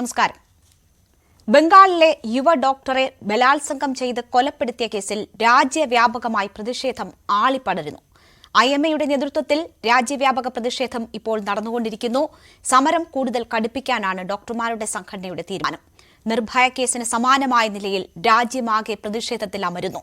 നമസ്കാരം. ബംഗാളിലെ യുവ ഡോക്ടറെ ബലാത്സംഗം ചെയ്ത് കൊലപ്പെടുത്തിയ കേസിൽ രാജ്യവ്യാപകമായി പ്രതിഷേധം ആളിപ്പടരുന്നു. ഐ എം എയുടെ നേതൃത്വത്തിൽ രാജ്യവ്യാപക പ്രതിഷേധം ഇപ്പോൾ നടന്നുകൊണ്ടിരിക്കുന്നു. സമരം കൂടുതൽ കടുപ്പിക്കാനാണ് ഡോക്ടർമാരുടെ സംഘടനയുടെ തീരുമാനം. നിർഭയ കേസിന് സമാനമായ നിലയിൽ രാജ്യമാകെ പ്രതിഷേധത്തിൽ അമരുന്നു.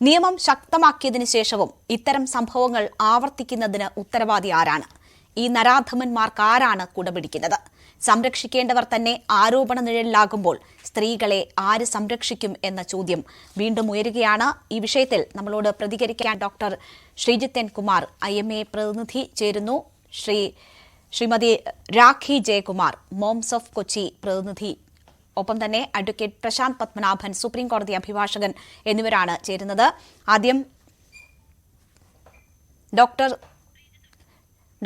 നിയമം ശക്തമാക്കിയതിനു ശേഷവും ഇത്തരം സംഭവങ്ങൾ ആവർത്തിക്കുന്നതിന് ഉത്തരവാദി ആരാണ്? ഈ നരാധമന്മാർക്ക് ആരാണ് കുടപിടിക്കുന്നത്? സംരക്ഷിക്കേണ്ടവർ തന്നെ ആരോപണ നിഴലിലാകുമ്പോൾ സ്ത്രീകളെ ആര് സംരക്ഷിക്കും എന്ന ചോദ്യം വീണ്ടും ഉയരുകയാണ്. ഈ വിഷയത്തിൽ നമ്മളോട് പ്രതികരിക്കാൻ doctor Sreejithan Kumar I M A പ്രതിനിധി ചേരുന്നു. ശ്രീ ശ്രീമതി രാഖി ജയകുമാർ മോംസ് ഓഫ് കൊച്ചി പ്രതിനിധി. ഒപ്പം തന്നെ അഡ്വക്കേറ്റ് പ്രശാന്ത് പത്മനാഭൻ സുപ്രീം കോടതി അഭിഭാഷകൻ എന്നിവരാണ് ചേരുന്നത്. ആദ്യം ഡോക്ടർ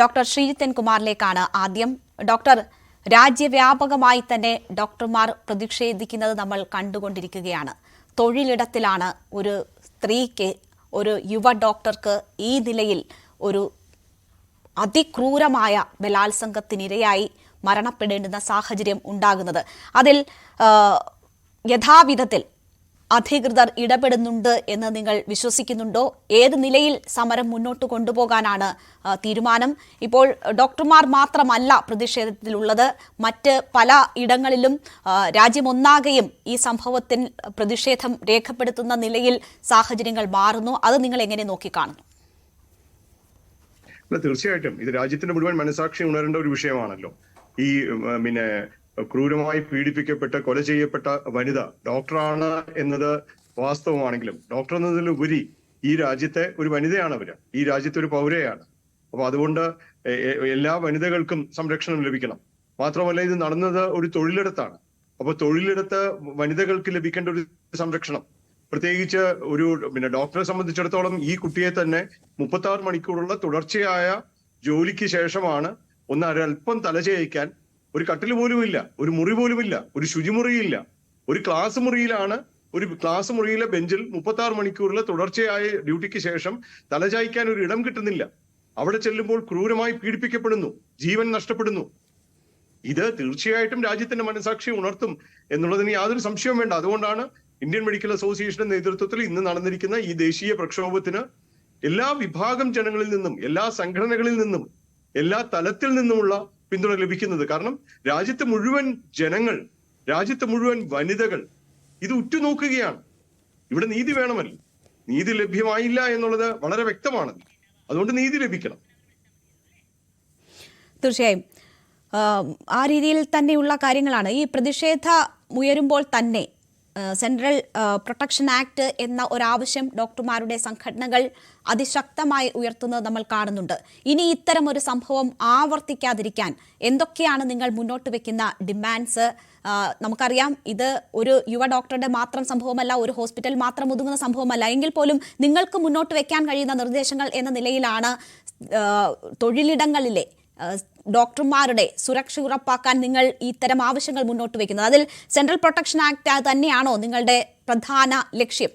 ഡോക്ടർ ശ്രീജിത്തൻ കുമാറിലേക്കാണ് ആദ്യം. ഡോക്ടർ രാജ്യവ്യാപകമായി തന്നെ ഡോക്ടർമാർ പ്രതിഷേധിക്കുന്നത് നമ്മൾ കണ്ടുകൊണ്ടിരിക്കുകയാണ്. തൊഴിലിടത്തിലാണ് ഒരു സ്ത്രീക്ക് ഒരു യുവ ഡോക്ടർക്ക് ഈ നിലയിൽ ഒരു അതിക്രൂരമായ ബലാത്സംഗത്തിനിരയായി മരണപ്പെടേണ്ടുന്ന സാഹചര്യം ഉണ്ടാകുന്നത്. അതിൽ യഥാവിധത്തിൽ അധികൃതർ ഇടപെടുന്നുണ്ട് എന്ന് നിങ്ങൾ വിശ്വസിക്കുന്നുണ്ടോ? ഏത് നിലയിൽ സമരം മുന്നോട്ട് കൊണ്ടുപോകാനാണ് തീരുമാനം? ഇപ്പോൾ ഡോക്ടർമാർ മാത്രമല്ല പ്രതിഷേധത്തിലുള്ളത്. മറ്റ് പല ഇടങ്ങളിലും രാജ്യമൊന്നാകെയും ഈ സംഭവത്തിൽ പ്രതിഷേധം രേഖപ്പെടുത്തുന്ന നിലയിൽ സാഹചര്യങ്ങൾ മാറുന്നു. അത് നിങ്ങൾ എങ്ങനെ നോക്കിക്കാണുന്നു? തീർച്ചയായിട്ടും. ഇത് രാജ്യത്തിന്റെ മുഴുവൻ മനസാക്ഷി ഉണരേണ്ട ഒരു വിഷയമാണല്ലോ. ഈ പിന്നെ ക്രൂരമായി പീഡിപ്പിക്കപ്പെട്ട കൊല ചെയ്യപ്പെട്ട വനിത ഡോക്ടറാണ് എന്നത് വാസ്തവമാണെങ്കിലും ഡോക്ടർ എന്നതിലുപരി ഈ രാജ്യത്തെ ഒരു വനിതയാണ് അവർ. ഈ രാജ്യത്തെ ഒരു പൗരയാണ്. അപ്പൊ അതുകൊണ്ട് എല്ലാ വനിതകൾക്കും സംരക്ഷണം ലഭിക്കണം. മാത്രമല്ല ഇത് നടന്നത് ഒരു തൊഴിലിടത്താണ്. അപ്പൊ തൊഴിലിടത്ത് വനിതകൾക്ക് ലഭിക്കേണ്ട ഒരു സംരക്ഷണം. പ്രത്യേകിച്ച് ഒരു പിന്നെ ഡോക്ടറെ സംബന്ധിച്ചിടത്തോളം ഈ കുട്ടിയെ തന്നെ മുപ്പത്തി മണിക്കൂറുള്ള തുടർച്ചയായ ജോലിക്ക് ശേഷമാണ് ഒന്ന് ഒരല്പം തലചേയിക്കാൻ ഒരു കട്ടിൽ പോലുമില്ല ഒരു മുറി പോലുമില്ല ഒരു ശുചിമുറിയില്ല ഒരു ക്ലാസ് മുറിയിലാണ് ഒരു ക്ലാസ് മുറിയിലെ ബെഞ്ചിൽ മുപ്പത്തി ആറ് മണിക്കൂറിലെ തുടർച്ചയായ ഡ്യൂട്ടിക്ക് ശേഷം തലചായ്ക്കാൻ ഒരു ഇടം കിട്ടുന്നില്ല. അവിടെ ചെല്ലുമ്പോൾ ക്രൂരമായി പീഡിപ്പിക്കപ്പെടുന്നു ജീവൻ നഷ്ടപ്പെടുന്നു. ഇത് തീർച്ചയായിട്ടും രാജ്യത്തിന്റെ മനസാക്ഷി ഉണർത്തും എന്നുള്ളതിന് യാതൊരു സംശയവും വേണ്ട. അതുകൊണ്ടാണ് ഇന്ത്യൻ മെഡിക്കൽ അസോസിയേഷന്റെ നേതൃത്വത്തിൽ ഇന്ന് നടന്നിരിക്കുന്ന ഈ ദേശീയ പ്രക്ഷോഭത്തിന് എല്ലാ വിഭാഗം ജനങ്ങളിൽ നിന്നും എല്ലാ സംഘടനകളിൽ നിന്നും എല്ലാ തലത്തിൽ നിന്നുമുള്ള പിന്തുണ ലഭിക്കുന്നത്. കാരണം രാജ്യത്തെ മുഴുവൻ ജനങ്ങൾ രാജ്യത്തെ മുഴുവൻ വനിതകൾ ഇത് ഉറ്റുനോക്കുകയാണ്. ഇവിടെ നീതി വേണമല്ലോ. നീതി ലഭ്യമായില്ല എന്നുള്ളത് വളരെ വ്യക്തമാണ്. അതുകൊണ്ട് നീതി ലഭിക്കണം. തീർച്ചയായും. ആ, രീതിയിൽ തന്നെയുള്ള കാര്യങ്ങളാണ്. ഈ പ്രതിഷേധ ഉയരുമ്പോൾ തന്നെ സെൻട്രൽ പ്രൊട്ടക്ഷൻ ആക്ട് എന്ന ഒരാവശ്യം ഡോക്ടർമാരുടെ സംഘടനകൾ അതിശക്തമായി ഉയർത്തുന്നത് നമ്മൾ കാണുന്നുണ്ട്. ഇനി ഇത്തരം ഒരു സംഭവം ആവർത്തിക്കാതിരിക്കാൻ എന്തൊക്കെയാണ് നിങ്ങൾ മുന്നോട്ട് വെക്കുന്ന ഡിമാൻഡ്സ്? നമുക്കറിയാം ഇത് ഒരു യുവ ഡോക്ടറുടെ മാത്രം സംഭവമല്ല ഒരു ഹോസ്പിറ്റൽ മാത്രം ഒതുങ്ങുന്ന സംഭവമല്ല. എങ്കിൽ പോലും നിങ്ങൾക്ക് മുന്നോട്ട് വെക്കാൻ കഴിയുന്ന നിർദ്ദേശങ്ങൾ എന്ന നിലയിലാണ് തൊഴിലിടങ്ങളിലെ ഡോക്ടർമാരുടെ സുരക്ഷ ഉറപ്പാക്കാൻ നിങ്ങൾ ഇത്തരം ആവശ്യങ്ങൾ മുന്നോട്ട് വയ്ക്കുന്നത്. അതിൽ സെൻട്രൽ പ്രൊട്ടക്ഷൻ ആക്ട് തന്നെയാണോ നിങ്ങളുടെ പ്രധാന ലക്ഷ്യം?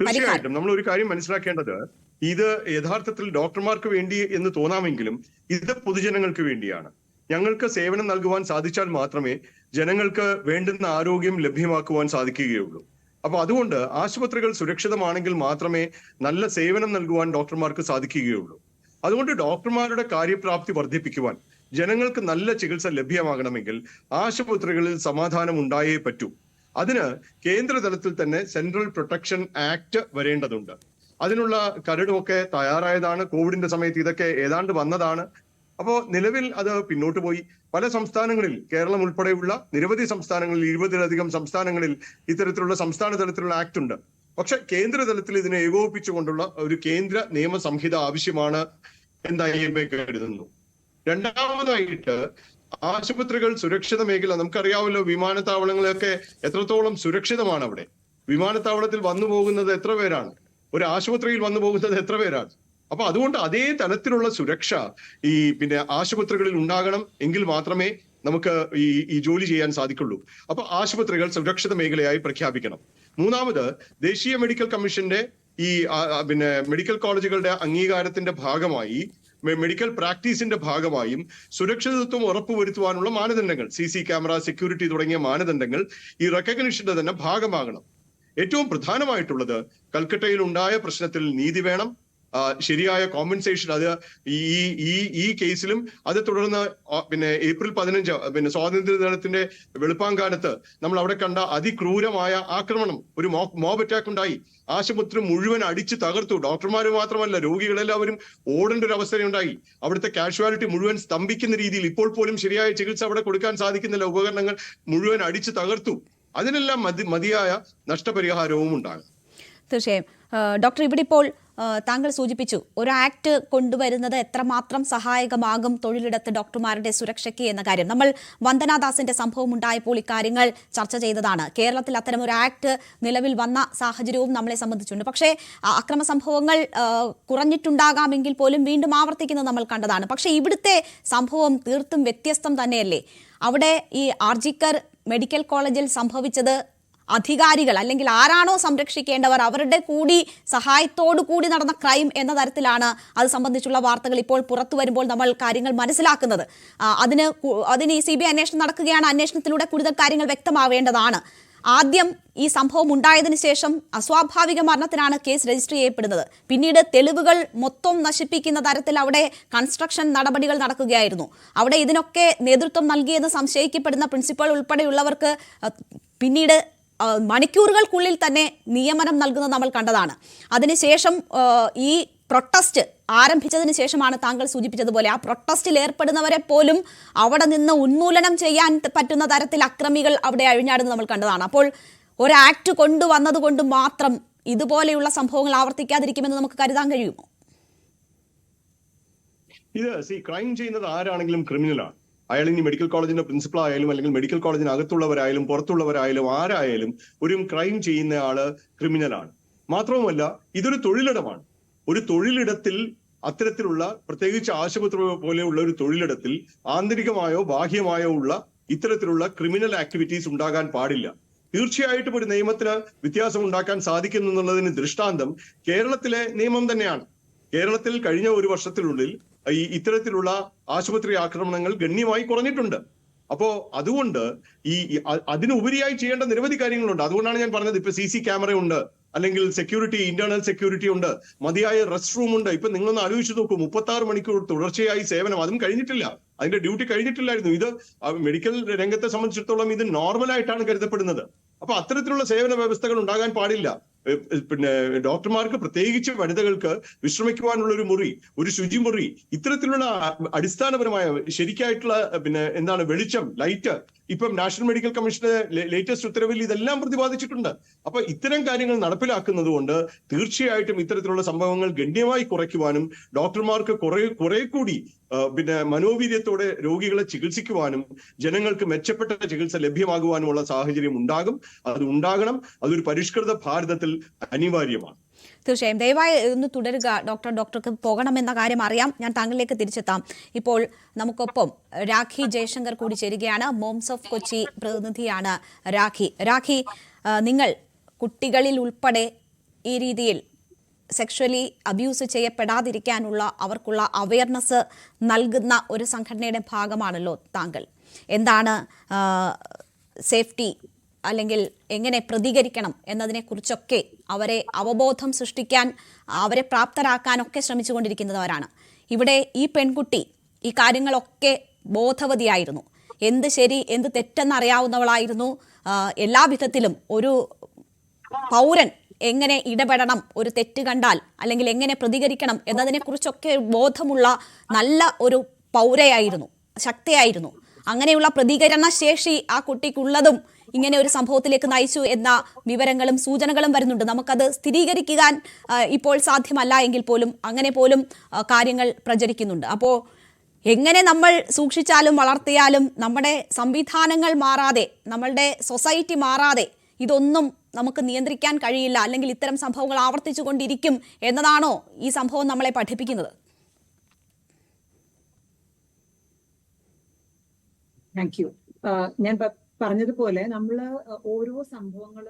തീർച്ചയായിട്ടും. നമ്മൾ ഒരു കാര്യം മനസ്സിലാക്കേണ്ടത് ഇത് യഥാർത്ഥത്തിൽ ഡോക്ടർമാർക്ക് വേണ്ടി എന്ന് തോന്നാമെങ്കിലും ഇത് പൊതുജനങ്ങൾക്ക് വേണ്ടിയാണ്. ഞങ്ങൾക്ക് സേവനം നൽകുവാൻ സാധിച്ചാൽ മാത്രമേ ജനങ്ങൾക്ക് വേണ്ടുന്ന ആരോഗ്യം ലഭ്യമാക്കുവാൻ സാധിക്കുകയുള്ളൂ. അപ്പൊ അതുകൊണ്ട് ആശുപത്രികൾ സുരക്ഷിതമാണെങ്കിൽ മാത്രമേ നല്ല സേവനം നൽകുവാൻ ഡോക്ടർമാർക്ക് സാധിക്കുകയുള്ളൂ. അതുകൊണ്ട് ഡോക്ടർമാരുടെ കാര്യപ്രാപ്തി വർദ്ധിപ്പിക്കുവാൻ ജനങ്ങൾക്ക് നല്ല ചികിത്സ ലഭ്യമാകണമെങ്കിൽ ആശുപത്രികളിൽ സമാധാനം ഉണ്ടായേ പറ്റൂ. അതിന് കേന്ദ്ര തലത്തിൽ തന്നെ സെൻട്രൽ പ്രൊട്ടക്ഷൻ ആക്ട് വരേണ്ടതുണ്ട്. അതിനുള്ള കരടുമൊക്കെ തയ്യാറായതാണ്. കോവിഡിന്റെ സമയത്ത് ഇതൊക്കെ ഏതാണ്ട് വന്നതാണ്. അപ്പോ നിലവിൽ അത് പിന്നോട്ട് പോയി. പല സംസ്ഥാനങ്ങളിൽ കേരളം ഉൾപ്പെടെയുള്ള നിരവധി സംസ്ഥാനങ്ങളിൽ ഇരുപതിലധികം സംസ്ഥാനങ്ങളിൽ ഇത്തരത്തിലുള്ള സംസ്ഥാന തലത്തിലുള്ള ആക്ട് ഉണ്ട്. പക്ഷെ കേന്ദ്ര തലത്തിൽ ഇതിനെ ഏകോപിപ്പിച്ചുകൊണ്ടുള്ള ഒരു കേന്ദ്ര നിയമ സംഹിത ആവശ്യമാണ്. എന്ന് എ കരുതുന്നു? രണ്ടാമതായിട്ട് ആശുപത്രികൾ സുരക്ഷിത മേഖല നമുക്കറിയാമല്ലോ വിമാനത്താവളങ്ങളൊക്കെ എത്രത്തോളം സുരക്ഷിതമാണ് അവിടെ വിമാനത്താവളത്തിൽ വന്നു പോകുന്നത് എത്ര പേരാണ്? ഒരു ആശുപത്രിയിൽ വന്നു പോകുന്നത് എത്ര പേരാണ്? അപ്പൊ അതുകൊണ്ട് അതേ തലത്തിലുള്ള സുരക്ഷ ഈ പിന്നെ ആശുപത്രികളിൽ ഉണ്ടാകണം എങ്കിൽ മാത്രമേ നമുക്ക് ഈ ഈ ജോലി ചെയ്യാൻ സാധിക്കുള്ളൂ. അപ്പൊ ആശുപത്രികൾ സുരക്ഷിത മേഖലയായി പ്രഖ്യാപിക്കണം. മൂന്നാമത് ദേശീയ മെഡിക്കൽ കമ്മീഷന്റെ ഈ പിന്നെ മെഡിക്കൽ കോളേജുകളുടെ അംഗീകാരത്തിന്റെ ഭാഗമായി മെഡിക്കൽ പ്രാക്ടീസിന്റെ ഭാഗമായും സുരക്ഷിതത്വം ഉറപ്പുവരുത്തുവാനുള്ള മാനദണ്ഡങ്ങൾ സി സി ക്യാമറ സെക്യൂരിറ്റി തുടങ്ങിയ മാനദണ്ഡങ്ങൾ ഈ റെക്കഗ്നിഷന്റെ തന്നെ ഭാഗമാകണം. ഏറ്റവും പ്രധാനമായിട്ടുള്ളത് കൽക്കട്ടയിൽ ഉണ്ടായ പ്രശ്നത്തിൽ നീതി വേണം ശരിയായ കോമ്പൻസേഷൻ അത് ഈ ഈ ഈ കേസിലും അത് തുടർന്ന് പിന്നെ ഏപ്രിൽ പതിനഞ്ച് പിന്നെ സ്വാതന്ത്ര്യ ദിനത്തിന്റെ വെളുപ്പാങ്കാലത്ത് നമ്മൾ അവിടെ കണ്ട അതിക്രൂരമായ ആക്രമണം. ഒരു മോബ് അറ്റാക്ക് ഉണ്ടായി. ആശുപത്രി മുഴുവൻ അടിച്ചു തകർത്തു. ഡോക്ടർമാർ മാത്രമല്ല രോഗികളെല്ലാവരും ഓടേണ്ട ഒരു അവസ്ഥയുണ്ടായി അവിടുത്തെ കാഷ്വാലിറ്റി മുഴുവൻ സ്തംഭിക്കുന്ന രീതിയിൽ ഇപ്പോൾ പോലും ശരിയായ ചികിത്സ അവിടെ കൊടുക്കാൻ സാധിക്കുന്നില്ല. ഉപകരണങ്ങൾ മുഴുവൻ അടിച്ചു തകർത്തു. അതിനെല്ലാം മതി മതിയായ നഷ്ടപരിഹാരവും ഉണ്ടാകും. തീർച്ചയായും. ഡോക്ടർ ഇവിടെ ഇപ്പോൾ താങ്കൾ സൂചിപ്പിച്ചു ഒരു ആക്ട് കൊണ്ടുവരുന്നത് എത്രമാത്രം സഹായകമാകും തൊഴിലിടത്ത് ഡോക്ടർമാരുടെ സുരക്ഷയ്ക്ക് എന്ന കാര്യം. നമ്മൾ വന്ദനാദാസിന്റെ സംഭവം ഉണ്ടായപ്പോൾ ഇക്കാര്യങ്ങൾ ചർച്ച ചെയ്തതാണ്. കേരളത്തിൽ അത്തരം ഒരു ആക്ട് നിലവിൽ വന്ന സാഹചര്യവും നമ്മളെ സംബന്ധിച്ചുണ്ട് പക്ഷേ അക്രമ സംഭവങ്ങൾ കുറഞ്ഞിട്ടുണ്ടാകാമെങ്കിൽ പോലും വീണ്ടും ആവർത്തിക്കുന്നത് നമ്മൾ കണ്ടതാണ്. പക്ഷേ ഇവിടുത്തെ സംഭവം തീർത്തും വ്യത്യസ്തം തന്നെയല്ലേ? അവിടെ ഈ ആർജിക്കർ മെഡിക്കൽ കോളേജിൽ സംഭവിച്ചത് അധികാരികൾ അല്ലെങ്കിൽ ആരാണോ സംരക്ഷിക്കേണ്ടവർ അവരുടെ കൂടി സഹായത്തോടു കൂടി നടന്ന ക്രൈം എന്ന തരത്തിലാണ് അത് സംബന്ധിച്ചുള്ള വാർത്തകൾ ഇപ്പോൾ പുറത്തു വരുമ്പോൾ നമ്മൾ കാര്യങ്ങൾ മനസ്സിലാക്കുന്നത്. അതിന് അതിന് ഈ സി ബി ഐ അന്വേഷണം നടക്കുകയാണ്. അന്വേഷണത്തിലൂടെ കൂടുതൽ കാര്യങ്ങൾ വ്യക്തമാവേണ്ടതാണ്. ആദ്യം ഈ സംഭവം ഉണ്ടായതിനു ശേഷം അസ്വാഭാവിക മരണത്തിനാണ് കേസ് രജിസ്റ്റർ ചെയ്യപ്പെടുന്നത്. പിന്നീട് തെളിവുകൾ മൊത്തം നശിപ്പിക്കുന്ന തരത്തിൽ അവിടെ കൺസ്ട്രക്ഷൻ നടപടികൾ നടക്കുകയായിരുന്നു. അവിടെ ഇതിനൊക്കെ നേതൃത്വം നൽകിയെന്ന് സംശയിക്കപ്പെടുന്ന പ്രിൻസിപ്പൽ ഉൾപ്പെടെയുള്ളവർക്ക് പിന്നീട് മണിക്കൂറുകൾക്കുള്ളിൽ തന്നെ നിയമനം നൽകുന്നത് നമ്മൾ കണ്ടതാണ്. അതിനുശേഷം ഈ പ്രൊട്ടസ്റ്റ് ആരംഭിച്ചതിന് ശേഷമാണ് താങ്കൾ സൂചിപ്പിച്ചതുപോലെ ആ പ്രൊട്ടസ്റ്റിൽ ഏർപ്പെടുന്നവരെ പോലും അവിടെ നിന്ന് ഉന്മൂലനം ചെയ്യാൻ പറ്റുന്ന തരത്തിൽ അക്രമികൾ അവിടെ അഴിഞ്ഞാടുന്നത് നമ്മൾ കണ്ടതാണ്. അപ്പോൾ ഒരു ആക്ട് കൊണ്ടുവന്നത് കൊണ്ട് മാത്രം ഇതുപോലെയുള്ള സംഭവങ്ങൾ ആവർത്തിക്കാതിരിക്കുമെന്ന് നമുക്ക് കരുതാൻ കഴിയുമോ? ഇത് സി ക്രൈം ചെയ്യുന്നത് ആരാണെങ്കിലും ക്രിമിനലാണ് അയാൾ ഇനി മെഡിക്കൽ കോളേജിന്റെ പ്രിൻസിപ്പൾ ആയാലും അല്ലെങ്കിൽ മെഡിക്കൽ കോളേജിന് അകത്തുള്ളവരായാലും പുറത്തുള്ളവരായാലും ആരായാലും ഒരു ക്രൈം ചെയ്യുന്ന ആൾ ക്രിമിനലാണ് മാത്രവുമല്ല ഇതൊരു തൊഴിലിടമാണ്. ഒരു തൊഴിലിടത്തിൽ അത്തരത്തിലുള്ള പ്രത്യേകിച്ച് ആശുപത്രി പോലെയുള്ള ഒരു തൊഴിലിടത്തിൽ ആന്തരികമായോ ബാഹ്യമായോ ഉള്ള ഇത്തരത്തിലുള്ള ക്രിമിനൽ ആക്ടിവിറ്റീസ് ഉണ്ടാകാൻ പാടില്ല. തീർച്ചയായിട്ടും ഒരു നിയമത്തിന് വ്യത്യാസം ഉണ്ടാക്കാൻ സാധിക്കുന്നു ദൃഷ്ടാന്തം കേരളത്തിലെ നിയമം തന്നെയാണ്. കേരളത്തിൽ കഴിഞ്ഞ ഒരു വർഷത്തിനുള്ളിൽ ഈ ഇത്തരത്തിലുള്ള ആശുപത്രി ആക്രമണങ്ങൾ ഗണ്യമായി കുറഞ്ഞിട്ടുണ്ട്. അപ്പോ അതുകൊണ്ട് ഈ അതിനുപരിയായി ചെയ്യേണ്ട നിരവധി കാര്യങ്ങളുണ്ട്. അതുകൊണ്ടാണ് ഞാൻ പറഞ്ഞത് ഇപ്പൊ സി സി ക്യാമറ ഉണ്ട് അല്ലെങ്കിൽ സെക്യൂരിറ്റി ഇന്റേണൽ സെക്യൂരിറ്റി ഉണ്ട് മതിയായ റെസ്റ്റ് റൂം ഉണ്ട്. ഇപ്പൊ നിങ്ങളൊന്ന് ആലോചിച്ച് നോക്കൂ മുപ്പത്തി ആറ് മണിക്കൂർ തുടർച്ചയായി സേവനം. അതും കഴിഞ്ഞിട്ടില്ല. അതിന്റെ ഡ്യൂട്ടി കഴിഞ്ഞിട്ടില്ലായിരുന്നു. ഇത് മെഡിക്കൽ രംഗത്തെ സംബന്ധിച്ചിടത്തോളം ഇത് നോർമൽ ആയിട്ടാണ് കരുതപ്പെടുന്നത്. അപ്പൊ അത്തരത്തിലുള്ള സേവന വ്യവസ്ഥകൾ ഉണ്ടാകാൻ പാടില്ല. പിന്നെ ഡോക്ടർമാർക്ക് പ്രത്യേകിച്ച് വനിതകൾക്ക് വിശ്രമിക്കുവാനുള്ള ഒരു മുറി ഒരു ശുചിമുറി ഇത്തരത്തിലുള്ള അടിസ്ഥാനപരമായ ശരിക്കായിട്ടുള്ള പിന്നെ എന്താണ് വെളിച്ചം ലൈറ്റ് ഇപ്പം നാഷണൽ മെഡിക്കൽ കമ്മീഷന്റെ ലേറ്റസ്റ്റ് ഉത്തരവിൽ ഇതെല്ലാം പ്രതിപാദിച്ചിട്ടുണ്ട്. അപ്പൊ ഇത്തരം കാര്യങ്ങൾ നടപ്പിലാക്കുന്നത് കൊണ്ട് തീർച്ചയായിട്ടും ഇത്തരത്തിലുള്ള സംഭവങ്ങൾ ഗണ്യമായി കുറയ്ക്കുവാനും ഡോക്ടർമാർക്ക് കുറെ കുറെ കൂടി പിന്നെ മനോവീര്യത്തോടെ രോഗികളെ ചികിത്സിക്കുവാനും ജനങ്ങൾക്ക് മെച്ചപ്പെട്ട ചികിത്സ ലഭ്യമാകുവാനുമുള്ള സാഹചര്യം ഉണ്ടാകും. അത് ഉണ്ടാകണം. അതൊരു പരിഷ്കൃത ഭാരതത്തിൽ അനിവാര്യമാണ്. തീർച്ചയായും. ദയവായി ഒന്ന് തുടരുക. ഡോക്ടർ ഡോക്ടർക്ക് പോകണമെന്ന കാര്യം അറിയാം. ഞാൻ താങ്കളിലേക്ക് തിരിച്ചെത്താം. ഇപ്പോൾ നമുക്കൊപ്പം രാഖി ജയശങ്കർ കൂടി ചേരുകയാണ്. മോംസ് ഓഫ് കൊച്ചി പ്രതിനിധിയാണ് രാഖി. രാഖി നിങ്ങൾ കുട്ടികളിൽ ഉൾപ്പെടെ ഈ രീതിയിൽ സെക്ഷലി അബ്യൂസ് ചെയ്യപ്പെടാതിരിക്കാനുള്ള അവർക്കുള്ള അവയർനെസ് നൽകുന്ന ഒരു സംഘടനയുടെ ഭാഗമാണല്ലോ താങ്കൾ. എന്താണ് സേഫ്റ്റി അല്ലെങ്കിൽ എങ്ങനെ പ്രതികരിക്കണം എന്നതിനെക്കുറിച്ചൊക്കെ അവരെ അവബോധം സൃഷ്ടിക്കാൻ അവരെ പ്രാപ്തരാക്കാനൊക്കെ ശ്രമിച്ചുകൊണ്ടിരിക്കുന്നവരാണ്. ഇവിടെ ഈ പെൺകുട്ടി ഈ കാര്യങ്ങളൊക്കെ ബോധവതിയായിരുന്നു. എന്ത് ശരി എന്ത് തെറ്റെന്നറിയാവുന്നവളായിരുന്നു. എല്ലാ വിധത്തിലും ഒരു പൗരൻ എങ്ങനെ ഇടപെടണം ഒരു തെറ്റ് കണ്ടാൽ അല്ലെങ്കിൽ എങ്ങനെ പ്രതികരിക്കണം എന്നതിനെക്കുറിച്ചൊക്കെ ബോധമുള്ള നല്ല ഒരു പൗരയായിരുന്നു ശക്തിയായിരുന്നു. അങ്ങനെയുള്ള പ്രതികരണ ശേഷി ആ കുട്ടിക്കുള്ളതും ഇങ്ങനെ ഒരു സംഭവത്തിലേക്ക് നയിച്ചു എന്ന വിവരങ്ങളും സൂചനകളും വരുന്നുണ്ട്. നമുക്കത് സ്ഥിരീകരിക്കാൻ ഇപ്പോൾ സാധ്യമല്ല എങ്കിൽ പോലും അങ്ങനെ പോലും കാര്യങ്ങൾ പ്രചരിക്കുന്നുണ്ട്. അപ്പോൾ എങ്ങനെ നമ്മൾ സൂക്ഷിച്ചാലും വളർത്തിയാലും നമ്മുടെ സംവിധാനങ്ങൾ മാറാതെ നമ്മളുടെ സൊസൈറ്റി മാറാതെ ഇതൊന്നും നമുക്ക് നിയന്ത്രിക്കാൻ കഴിയില്ല അല്ലെങ്കിൽ ഇത്തരം സംഭവങ്ങൾ ആവർത്തിച്ചു കൊണ്ടിരിക്കും എന്നതാണോ ഈ സംഭവം നമ്മളെ പഠിപ്പിക്കുന്നത്? ഞാൻ പറഞ്ഞതുപോലെ നമ്മൾ ഓരോ സംഭവങ്ങൾ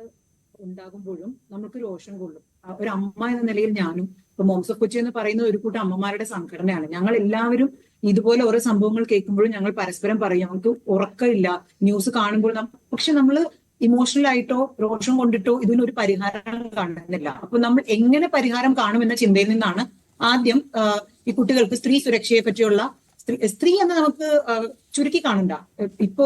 ഉണ്ടാകുമ്പോഴും നമുക്ക് രോഷം കൊള്ളും. ഒരു അമ്മ എന്ന നിലയിൽ ഞാനും ഇപ്പൊ മോംസ് ഓഫ് കൊച്ചി എന്ന് പറയുന്ന ഒരു കൂട്ടം അമ്മമാരുടെ സംഘടനയാണ്. ഞങ്ങൾ എല്ലാവരും ഇതുപോലെ ഓരോ സംഭവങ്ങൾ കേൾക്കുമ്പോഴും ഞങ്ങൾ പരസ്പരം പറയും. നമുക്ക് ഉറക്കമില്ല. ന്യൂസ് കാണുമ്പോൾ പക്ഷെ നമ്മൾ ഇമോഷണൽ ആയിട്ടോ രോഷം കൊണ്ടിട്ടോ ഇതിനൊരു പരിഹാരം കാണുന്നില്ല. അപ്പൊ നമ്മൾ എങ്ങനെ പരിഹാരം കാണുമെന്ന ചിന്തയിൽ നിന്നാണ് ആദ്യം ഈ കുട്ടികൾക്ക് സ്ത്രീ സുരക്ഷയെ പറ്റിയുള്ള സ്ത്രീ സ്ത്രീ എന്ന് നമുക്ക് ചുരുക്കി കാണണ്ട. ഇപ്പോ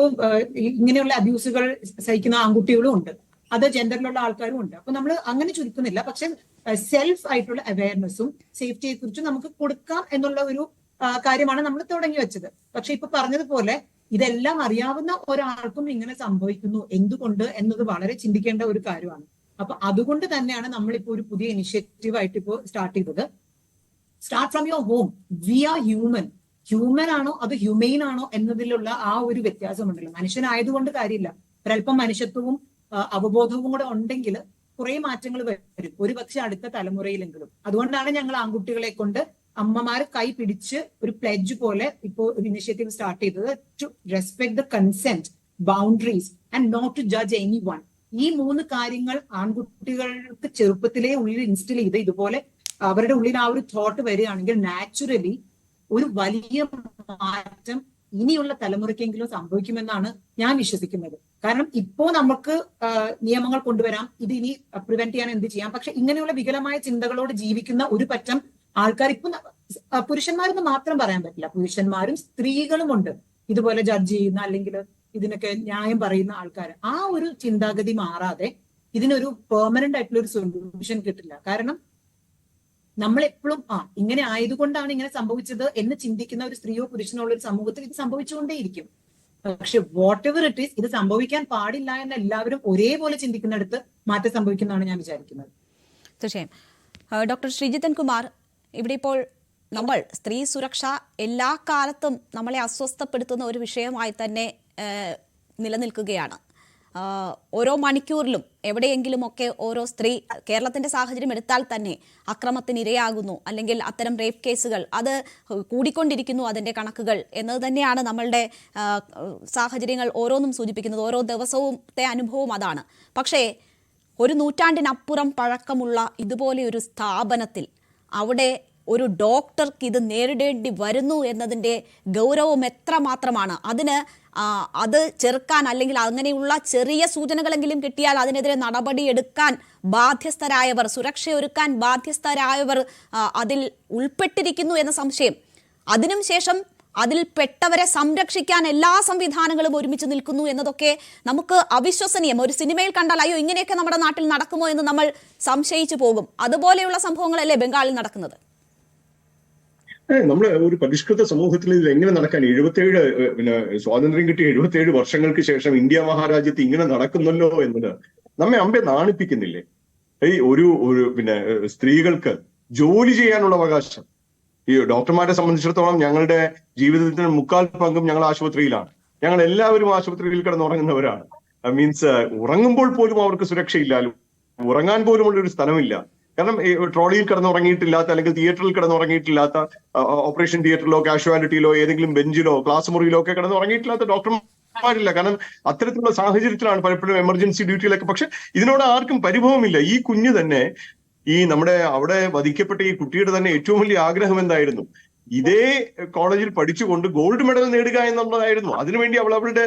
ഇങ്ങനെയുള്ള അബ്യൂസുകൾ സഹിക്കുന്ന ആൺകുട്ടികളും ഉണ്ട്. അത് ജെൻഡറിലുള്ള ആൾക്കാരും ഉണ്ട്. അപ്പൊ നമ്മൾ അങ്ങനെ ചുരുക്കുന്നില്ല. പക്ഷെ സെൽഫ് ആയിട്ടുള്ള അവയർനെസ്സും സേഫ്റ്റിയെ കുറിച്ചും നമുക്ക് കൊടുക്കാം എന്നുള്ള ഒരു കാര്യമാണ് നമ്മൾ തുടങ്ങി വെച്ചത്. പക്ഷെ ഇപ്പൊ പറഞ്ഞതുപോലെ ഇതെല്ലാം അറിയാവുന്ന ഒരാൾക്കും ഇങ്ങനെ സംഭവിക്കുന്നു. എന്തുകൊണ്ട് എന്നത് വളരെ ചിന്തിക്കേണ്ട ഒരു കാര്യമാണ്. അപ്പൊ അതുകൊണ്ട് തന്നെയാണ് നമ്മളിപ്പോ ഒരു പുതിയ ഇനിഷ്യേറ്റീവ് ആയിട്ട് ഇപ്പോ സ്റ്റാർട്ട് ചെയ്തത്. Start from your home. We are human. Human ആണോ അത് ഹ്യൂമെയിൻ ആണോ എന്നതിലുള്ള ആ ഒരു വ്യത്യാസമുണ്ടല്ലോ. മനുഷ്യനായതുകൊണ്ട് കാര്യമില്ല. ഒരല്പം മനുഷ്യത്വവും അവബോധവും കൂടെ ഉണ്ടെങ്കിൽ കുറെ മാറ്റങ്ങൾ വരും. ഒരു പക്ഷെ അടുത്ത തലമുറയിലെങ്കിലും. അതുകൊണ്ടാണ് ഞങ്ങൾ ആൺകുട്ടികളെ കൊണ്ട് അമ്മമാർ കൈ പിടിച്ച് ഒരു പ്ലെഡ്ജ് പോലെ ഇപ്പോൾ ഒരു ഇനിഷ്യേറ്റീവ് സ്റ്റാർട്ട് ചെയ്തത് to respect the consent boundaries and not to judge anyone ഈ മൂന്ന് കാര്യങ്ങൾ ആൺകുട്ടികൾക്ക് ചെറുപ്പത്തിലേ ഉള്ളിൽ ഇൻസ്റ്റിൽ ചെയ്ത് ഇതുപോലെ അവരുടെ ഉള്ളിൽ ആ ഒരു തോട്ട് വരികയാണെങ്കിൽ നാച്ചുറലി ഒരു വലിയ മാറ്റം ഇനിയുള്ള തലമുറയ്ക്കെങ്കിലും സംഭവിക്കുമെന്നാണ് ഞാൻ വിശ്വസിക്കുന്നത്. കാരണം ഇപ്പോ നമുക്ക് നിയമങ്ങൾ കൊണ്ടുവരാം. ഇത് ഇനി പ്രിവെന്റ് ചെയ്യാൻ എന്ത് ചെയ്യാം? പക്ഷെ ഇങ്ങനെയുള്ള വികലമായ ചിന്തകളോട് ജീവിക്കുന്ന ഒരു പറ്റം ആൾക്കാർ ഇപ്പൊ പുരുഷന്മാരെന്ന് മാത്രം പറയാൻ പറ്റില്ല. പുരുഷന്മാരും സ്ത്രീകളും ഉണ്ട് ഇതുപോലെ ജഡ്ജ് ചെയ്യുന്ന അല്ലെങ്കിൽ ഇതിനൊക്കെ ന്യായം പറയുന്ന ആൾക്കാർ. ആ ഒരു ചിന്താഗതി മാറാതെ ഇതിനൊരു പെർമനന്റ് ആയിട്ടുള്ള ഒരു സൊല്യൂഷൻ കിട്ടില്ല. കാരണം നമ്മൾ എപ്പോഴും ആ ഇങ്ങനെ ആയതുകൊണ്ടാണ് ഇങ്ങനെ സംഭവിച്ചത് എന്ന് ചിന്തിക്കുന്ന ഒരു സ്ത്രീയോ പുരുഷനോ ഉള്ള ഒരു സമൂഹത്തിൽ ഇത് സംഭവിച്ചുകൊണ്ടേയിരിക്കും. പക്ഷെ വാട്ട് എവർ ഇറ്റ് ഈസ് ഇത് സംഭവിക്കാൻ പാടില്ല എന്ന് എല്ലാവരും ഒരേപോലെ ചിന്തിക്കുന്നിടത്ത് മാറ്റം സംഭവിക്കുന്നതാണ് ഞാൻ വിചാരിക്കുന്നത്. തീർച്ചയായും. ഡോക്ടർ ശ്രീജിതൻ കുമാർ ഇവിടെ ഇപ്പോൾ നമ്മൾ സ്ത്രീ സുരക്ഷ എല്ലാ കാലത്തും നമ്മളെ അസ്വസ്ഥപ്പെടുത്തുന്ന ഒരു വിഷയമായി തന്നെ നിലനിൽക്കുകയാണ്. ഓരോ മണിക്കൂറിലും എവിടെയെങ്കിലുമൊക്കെ ഓരോ സ്ത്രീ കേരളത്തിന്റെ സാഹചര്യം എടുത്താൽ തന്നെ അക്രമത്തിന് ഇരയാകുന്നു അല്ലെങ്കിൽ അത്തരം റേപ്പ് കേസുകൾ അത് കൂടിക്കൊണ്ടിരിക്കുന്നു അതിന്റെ കണക്കുകൾ എന്നത് തന്നെയാണ് നമ്മളുടെ സാഹചര്യങ്ങൾ ഓരോന്നും സൂചിപ്പിക്കുന്നത്. ഓരോ ദിവസവുമത്തെ അനുഭവം അതാണ്. പക്ഷേ ഒരു നൂറ്റാണ്ടിനപ്പുറം പഴക്കമുള്ള ഇതുപോലെ ഒരു സ്ഥാപനത്തിൽ അവിടെ ഒരു ഡോക്ടർക്ക് ഇത് നേരിടേണ്ടി വരുന്നു എന്നതിന്റെ ഗൗരവം എത്രമാത്രമാണ്? അതിന് ആ, അത് ചെറുക്കാൻ അല്ലെങ്കിൽ അങ്ങനെയുള്ള ചെറിയ സൂചനകളെങ്കിലും കിട്ടിയാൽ അതിനെതിരെ നടപടിയെടുക്കാൻ ബാധ്യസ്ഥരായവർ സുരക്ഷയൊരുക്കാൻ ബാധ്യസ്ഥരായവർ അതിൽ ഉൾപ്പെട്ടിരിക്കുന്നു എന്ന സംശയം. അതിനും ശേഷം അതിൽ പെട്ടവരെ സംരക്ഷിക്കാൻ എല്ലാ സംവിധാനങ്ങളും ഒരുമിച്ച് നിൽക്കുന്നു എന്നതൊക്കെ നമുക്ക് അവിശ്വസനീയം. ഒരു സിനിമയിൽ കണ്ടാൽ അയ്യോ ഇങ്ങനെയൊക്കെ നമ്മുടെ നാട്ടിൽ നടക്കുമോ എന്ന് നമ്മൾ സംശയിച്ചു പോകും. അതുപോലെയുള്ള സംഭവങ്ങളല്ലേ ബംഗാളിൽ നടക്കുന്നത്. ഏഹ് നമ്മൾ ഒരു പരിഷ്കൃത സമൂഹത്തിൽ ഇത് എങ്ങനെ നടക്കാൻ? എഴുപത്തേഴ് പിന്നെ സ്വാതന്ത്ര്യം കിട്ടിയ എഴുപത്തേഴ് വർഷങ്ങൾക്ക് ശേഷം ഇന്ത്യ മഹാരാജ്യത്ത് ഇങ്ങനെ നടക്കുന്നല്ലോ എന്നത് നമ്മെ അമ്പെ നാണിപ്പിക്കുന്നില്ലേ? ഈ ഒരു ഒരു പിന്നെ സ്ത്രീകൾക്ക് ജോലി ചെയ്യാനുള്ള അവകാശം. ഈ ഡോക്ടർമാരെ സംബന്ധിച്ചിടത്തോളം ഞങ്ങളുടെ ജീവിതത്തിന് മുക്കാൽ പങ്കും ഞങ്ങൾ ആശുപത്രിയിലാണ്. ഞങ്ങൾ എല്ലാവരും ആശുപത്രിയിൽ കിടന്നുറങ്ങുന്നവരാണ്. മീൻസ് ഉറങ്ങുമ്പോൾ പോലും അവർക്ക് സുരക്ഷയില്ല. ഉറങ്ങാൻ പോലുമുള്ള ഒരു സ്ഥലമില്ല. കാരണം ട്രോളിയിൽ കിടന്നുറങ്ങിയിട്ടില്ലാത്ത അല്ലെങ്കിൽ തിയേറ്ററിൽ കിടന്നുറങ്ങിയിട്ടില്ലാത്ത ഓപ്പറേഷൻ തിയേറ്ററിലോ കാഷ്വാലിറ്റിയിലോ ഏതെങ്കിലും ബെഞ്ചിലോ ക്ലാസ് മുറിയിലോ ഒക്കെ കിടന്നുറങ്ങിയിട്ടില്ലാത്ത ഡോക്ടർമാരില്ല. കാരണം അത്തരത്തിലുള്ള സാഹചര്യത്തിലാണ് പലപ്പോഴും എമർജൻസി ഡ്യൂട്ടിയിലൊക്കെ. പക്ഷെ ഇതിനോട് ആർക്കും പരിഭവമില്ല. ഈ കുഞ്ഞ് തന്നെ ഈ നമ്മുടെ അവിടെ വധിക്കപ്പെട്ട ഈ കുട്ടിയുടെ തന്നെ ഏറ്റവും വലിയ ആഗ്രഹം എന്തായിരുന്നു? ഇതേ കോളേജിൽ പഠിച്ചുകൊണ്ട് ഗോൾഡ് മെഡൽ നേടുക എന്നുള്ളതായിരുന്നു. അതിനുവേണ്ടി അവൾ അവളുടെ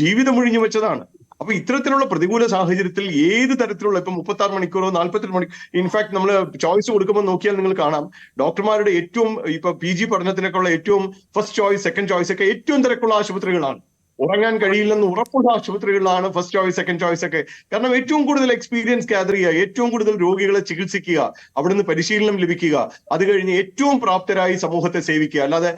ജീവിതം ഒഴിഞ്ഞു വെച്ചതാണ് അപ്പൊ ഇത്തരത്തിലുള്ള പ്രതികൂല സാഹചര്യത്തിൽ ഏത് തരത്തിലുള്ള ഇപ്പൊ മുപ്പത്തി ആറ് മണിക്കൂറോ നാല്പത്തെട്ട് മണിക്കൂർ ഇൻഫാക്ട് നമ്മൾ ചോയ്സ് കൊടുക്കുമ്പോൾ നോക്കിയാൽ നിങ്ങൾ കാണാം. ഡോക്ടർമാരുടെ ഏറ്റവും ഇപ്പൊ പി ജി പഠനത്തിനൊക്കെയുള്ള ഏറ്റവും ഫസ്റ്റ് ചോയ്സ് സെക്കൻഡ് ചോയ്സ് ഒക്കെ ഏറ്റവും തിരക്കുള്ള ആശുപത്രികളാണ്. ഉറങ്ങാൻ കഴിയില്ലെന്ന് ഉറപ്പുള്ള ആശുപത്രികളിലാണ് ഫസ്റ്റ് ചോയ്സ് സെക്കൻഡ് ചോയ്സ് ഒക്കെ. കാരണം ഏറ്റവും കൂടുതൽ എക്സ്പീരിയൻസ് ഗ്യാദർ ചെയ്യുക ഏറ്റവും കൂടുതൽ രോഗികളെ ചികിത്സിക്കുക അവിടുന്ന് പരിശീലനം ലഭിക്കുക അത് കഴിഞ്ഞ് ഏറ്റവും പ്രാപ്തരായി സമൂഹത്തെ സേവിക്കുക. അല്ലാതെ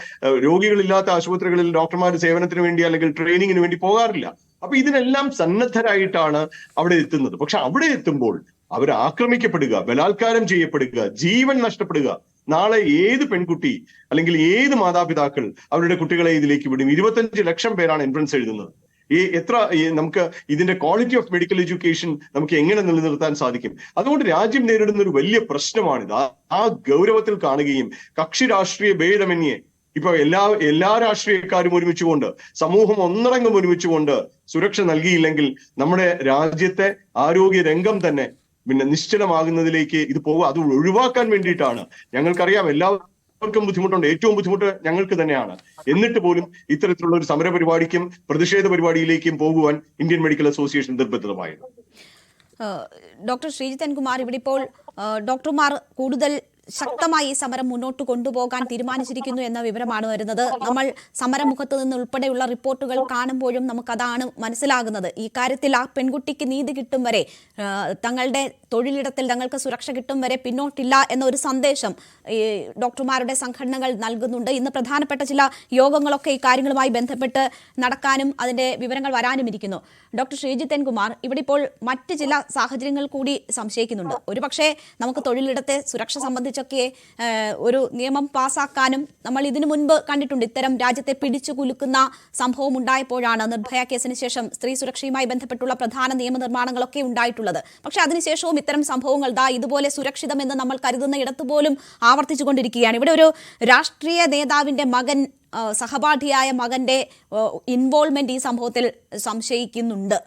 രോഗികളില്ലാത്ത ആശുപത്രികളിൽ ഡോക്ടർമാർ സേവനത്തിന് വേണ്ടി അല്ലെങ്കിൽ ട്രെയിനിങ്ങിന് വേണ്ടി പോകാറില്ല. അപ്പൊ ഇതിനെല്ലാം സന്നദ്ധരായിട്ടാണ് അവിടെ എത്തുന്നത്. പക്ഷെ അവിടെ എത്തുമ്പോൾ അവർ ആക്രമിക്കപ്പെടുക ബലാത്കാരം ചെയ്യപ്പെടുക ജീവൻ നഷ്ടപ്പെടുക. നാളെ ഏത് പെൺകുട്ടി അല്ലെങ്കിൽ ഏത് മാതാപിതാക്കൾ അവരുടെ കുട്ടികളെ ഇതിലേക്ക് വിടും? ഇരുപത്തഞ്ച് ലക്ഷം പേരാണ് എൻട്രൻസ് എഴുതുന്നത്. ഈ എത്ര നമുക്ക് ഇതിന്റെ ക്വാളിറ്റി ഓഫ് മെഡിക്കൽ എഡ്യൂക്കേഷൻ നമുക്ക് എങ്ങനെ നിലനിർത്താൻ സാധിക്കും? അതുകൊണ്ട് രാജ്യം നേരിടുന്ന ഒരു വലിയ പ്രശ്നമാണിത്. ആ ഗൗരവത്തിൽ കാണുകയും കക്ഷി രാഷ്ട്രീയ ഭേദമന്യേ ഇപ്പൊ എല്ലാ എല്ലാ രാഷ്ട്രീയക്കാരും ഒരുമിച്ചുകൊണ്ട് സമൂഹം ഒന്നടങ്കം ഒരുമിച്ചുകൊണ്ട് സുരക്ഷ നൽകിയില്ലെങ്കിൽ നമ്മുടെ രാജ്യത്തെ ആരോഗ്യ രംഗം തന്നെ പിന്നെ നിശ്ചലമാകുന്നതിലേക്ക് ഇത് പോകുക അത് ഒഴിവാക്കാൻ വേണ്ടിയിട്ടാണ്. ഞങ്ങൾക്കറിയാം എല്ലാവർക്കും ബുദ്ധിമുട്ടുണ്ട്. ഏറ്റവും ബുദ്ധിമുട്ട് ഞങ്ങൾക്ക് തന്നെയാണ്. എന്നിട്ട് പോലും ഇത്തരത്തിലുള്ള ഒരു സമര പരിപാടിക്കും പ്രതിഷേധ പരിപാടിയിലേക്കും പോകുവാൻ ഇന്ത്യൻ മെഡിക്കൽ അസോസിയേഷൻ നിർബന്ധിതമായത് ഡോക്ടർ ശ്രീജിത്തൻ കുമാർ ഇവിടെ ഇപ്പോൾ ഡോക്ടർമാർ കൂടുതൽ ശക്തമായി ഈ സമരം മുന്നോട്ട് കൊണ്ടുപോകാൻ തീരുമാനിച്ചിരിക്കുന്നു എന്ന വിവരമാണ് വരുന്നത്. നമ്മൾ സമരമുഖത്ത് നിന്ന് ഉൾപ്പെടെയുള്ള റിപ്പോർട്ടുകൾ കാണുമ്പോഴും നമുക്കതാണ് മനസ്സിലാകുന്നത്. ഈ കാര്യത്തിൽ ആ പെൺകുട്ടിക്ക് നീതി കിട്ടും വരെ തങ്ങളുടെ തൊഴിലിടത്തിൽ തങ്ങൾക്ക് സുരക്ഷ കിട്ടും വരെ പിന്നോട്ടില്ല എന്ന ഒരു സന്ദേശം ഈ ഡോക്ടർമാരുടെ സംഘടനകൾ നൽകുന്നുണ്ട്. ഇന്ന് പ്രധാനപ്പെട്ട ചില യോഗങ്ങളൊക്കെ ഈ കാര്യങ്ങളുമായി ബന്ധപ്പെട്ട് നടക്കാനും അതിന്റെ വിവരങ്ങൾ വരാനും ഇരിക്കുന്നു. ഡോക്ടർ ശ്രീജിത്തൻ കുമാർ ഇവിടെ ഇപ്പോൾ മറ്റ് ചില സാഹചര്യങ്ങൾ കൂടി സംശയിക്കുന്നുണ്ട്. ഒരുപക്ഷെ നമുക്ക് തൊഴിലിടത്തെ സുരക്ഷ സംബന്ധിച്ചൊക്കെ ഏഹ്, ഒരു നിയമം പാസാക്കാനും നമ്മൾ ഇതിനു മുൻപ് കണ്ടിട്ടുണ്ട് ഇത്തരം രാജ്യത്തെ പിടിച്ചു കുലുക്കുന്ന സംഭവം ഉണ്ടായപ്പോഴാണ് നിർഭയ കേസിന് ശേഷം സ്ത്രീ സുരക്ഷയുമായി ബന്ധപ്പെട്ടുള്ള പ്രധാന നിയമനിർമ്മാണങ്ങളൊക്കെ ഉണ്ടായിട്ടുള്ളത്. പക്ഷെ അതിനുശേഷവും ഇത്തരം സംഭവങ്ങൾ ദാ ഇതുപോലെ സുരക്ഷിതമെന്ന് നമ്മൾ കരുതുന്ന ഇടത്ത് പോലും ആവർത്തിച്ചുകൊണ്ടിരിക്കുകയാണ്. ഇവിടെ ഒരു രാഷ്ട്രീയ നേതാവിന്റെ മകൻ സഹപാഠിയായ മകന്റെ ഇൻവോൾവ്മെന്റ് ഈ സംഭവത്തിൽ സംശയിക്കുന്നുണ്ട്.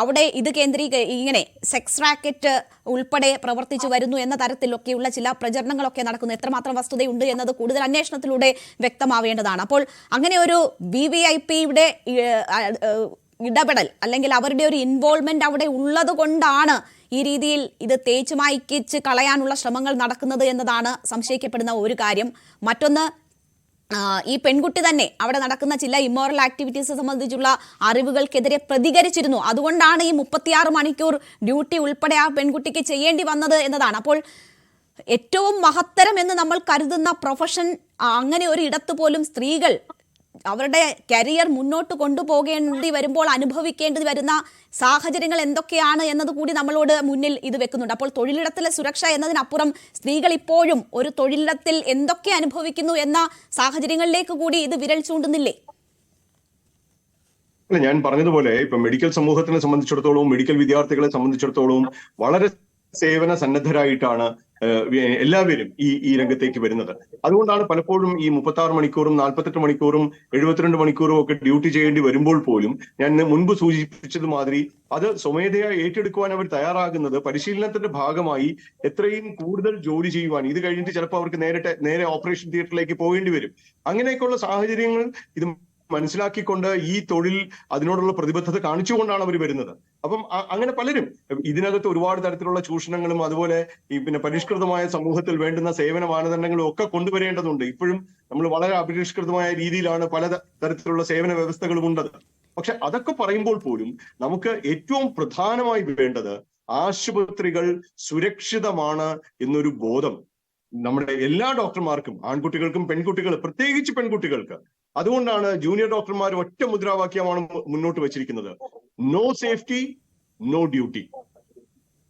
അവിടെ ഇത് കേന്ദ്രീക ഇങ്ങനെ സെക്സ് റാക്കറ്റ് ഉൾപ്പെടെ പ്രവർത്തിച്ചു വരുന്നു എന്ന തരത്തിലൊക്കെയുള്ള ചില പ്രചരണങ്ങളൊക്കെ നടക്കുന്നു. എത്രമാത്രം വസ്തുതയുണ്ട് എന്നത് കൂടുതൽ അന്വേഷണത്തിലൂടെ വ്യക്തമാവേണ്ടതാണ്. അപ്പോൾ അങ്ങനെ ഒരു വി വി ഐ പിയുടെ ഇടപെടൽ അല്ലെങ്കിൽ അവരുടെ ഒരു ഇൻവോൾവ്മെന്റ് അവിടെ ഉള്ളത് കൊണ്ടാണ് ഈ രീതിയിൽ ഇത് തേച്ചു മായ്ക്കിച്ച് കളയാനുള്ള ശ്രമങ്ങൾ നടക്കുന്നത് എന്നതാണ് സംശയിക്കപ്പെടുന്ന ഒരു കാര്യം. മറ്റൊന്ന് ഈ പെൺകുട്ടി തന്നെ അവിടെ നടക്കുന്ന ചില ഇമോറൽ ആക്ടിവിറ്റീസ് സംബന്ധിച്ചുള്ള അറിവുകൾക്കെതിരെ പ്രതികരിച്ചിരുന്നു. അതുകൊണ്ടാണ് ഈ മുപ്പത്തിയാറ് മണിക്കൂർ ഡ്യൂട്ടി ഉൾപ്പെടെ ആ പെൺകുട്ടിക്ക് ചെയ്യേണ്ടി വന്നത് എന്നതാണ്. അപ്പോൾ ഏറ്റവും മഹത്തരം എന്ന് നമ്മൾ കരുതുന്ന പ്രൊഫഷൻ അങ്ങനെ ഒരു ഇടത്ത് പോലും സ്ത്രീകൾ അവരുടെ കരിയർ മുന്നോട്ട് കൊണ്ടുപോകേണ്ടി വരുമ്പോൾ അനുഭവിക്കേണ്ടി വരുന്ന സാഹചര്യങ്ങൾ എന്തൊക്കെയാണ് എന്നത് കൂടി നമ്മളോട് മുന്നിൽ ഇത് വെക്കുന്നുണ്ട്. അപ്പോൾ തൊഴിലിടത്തിലെ സുരക്ഷ എന്നതിനപ്പുറം സ്ത്രീകൾ ഇപ്പോഴും ഒരു തൊഴിലിടത്തിൽ എന്തൊക്കെ അനുഭവിക്കുന്നു എന്ന സാഹചര്യങ്ങളിലേക്ക് കൂടി ഇത് വിരൽ ചൂണ്ടുന്നില്ലേ? അല്ല ഞാൻ പറഞ്ഞതുപോലെ ഇപ്പൊ മെഡിക്കൽ സമൂഹത്തിനെ സംബന്ധിച്ചിടത്തോളവും മെഡിക്കൽ വിദ്യാർത്ഥികളെ സംബന്ധിച്ചിടത്തോളവും വളരെ സേവന സന്നദ്ധരായിട്ടാണ് എല്ലാവരും ഈ ഈ രംഗത്തേക്ക് വരുന്നത്. അതുകൊണ്ടാണ് പലപ്പോഴും ഈ മുപ്പത്തി ആറ് മണിക്കൂറും നാൽപ്പത്തെട്ട് മണിക്കൂറും എഴുപത്തിരണ്ട് മണിക്കൂറും ഒക്കെ ഡ്യൂട്ടി ചെയ്യേണ്ടി വരുമ്പോൾ പോലും ഞാൻ മുൻപ് സൂചിപ്പിച്ചത് മാതിരി അത് സ്വമേധയാ ഏറ്റെടുക്കുവാൻ അവർ തയ്യാറാകുന്നത് പരിശീലനത്തിന്റെ ഭാഗമായി എത്രയും കൂടുതൽ ജോലി ചെയ്യുവാൻ. ഇത് കഴിഞ്ഞിട്ട് ചിലപ്പോൾ അവർക്ക് നേരിട്ട് നേരെ ഓപ്പറേഷൻ തിയേറ്ററിലേക്ക് പോകേണ്ടി വരും. അങ്ങനെയൊക്കെയുള്ള സാഹചര്യങ്ങൾ ഇത് മനസ്സിലാക്കിക്കൊണ്ട് ഈ തൊഴിൽ അതിനോടുള്ള പ്രതിബദ്ധത കാണിച്ചുകൊണ്ടാണ് അവർ വരുന്നത്. അപ്പം അങ്ങനെ പലരും. ഇതിനകത്ത് ഒരുപാട് തരത്തിലുള്ള ചൂഷണങ്ങളും അതുപോലെ ഈ പിന്നെ പരിഷ്കൃതമായ സമൂഹത്തിൽ വേണ്ടുന്ന സേവന മാനദണ്ഡങ്ങളും ഒക്കെ കൊണ്ടുവരേണ്ടതുണ്ട്. ഇപ്പോഴും നമ്മൾ വളരെ അപരിഷ്കൃതമായ രീതിയിലാണ് പല തരത്തിലുള്ള സേവന വ്യവസ്ഥകളും ഉണ്ടത് പക്ഷെ അതൊക്കെ പറയുമ്പോൾ പോലും നമുക്ക് ഏറ്റവും പ്രധാനമായി വേണ്ടത് ആശുപത്രികൾ സുരക്ഷിതമാണ് എന്നൊരു ബോധം. നമ്മുടെ എല്ലാ ഡോക്ടർമാർക്കും ആൺകുട്ടികൾക്കും പെൺകുട്ടികൾ പ്രത്യേകിച്ച് പെൺകുട്ടികൾക്ക് അതുകൊണ്ടാണ് ജൂനിയർ ഡോക്ടർമാർ ഒറ്റ മുദ്രാവാക്യമാണ് മുന്നോട്ട് വെച്ചിരിക്കുന്നത്. No safety no duty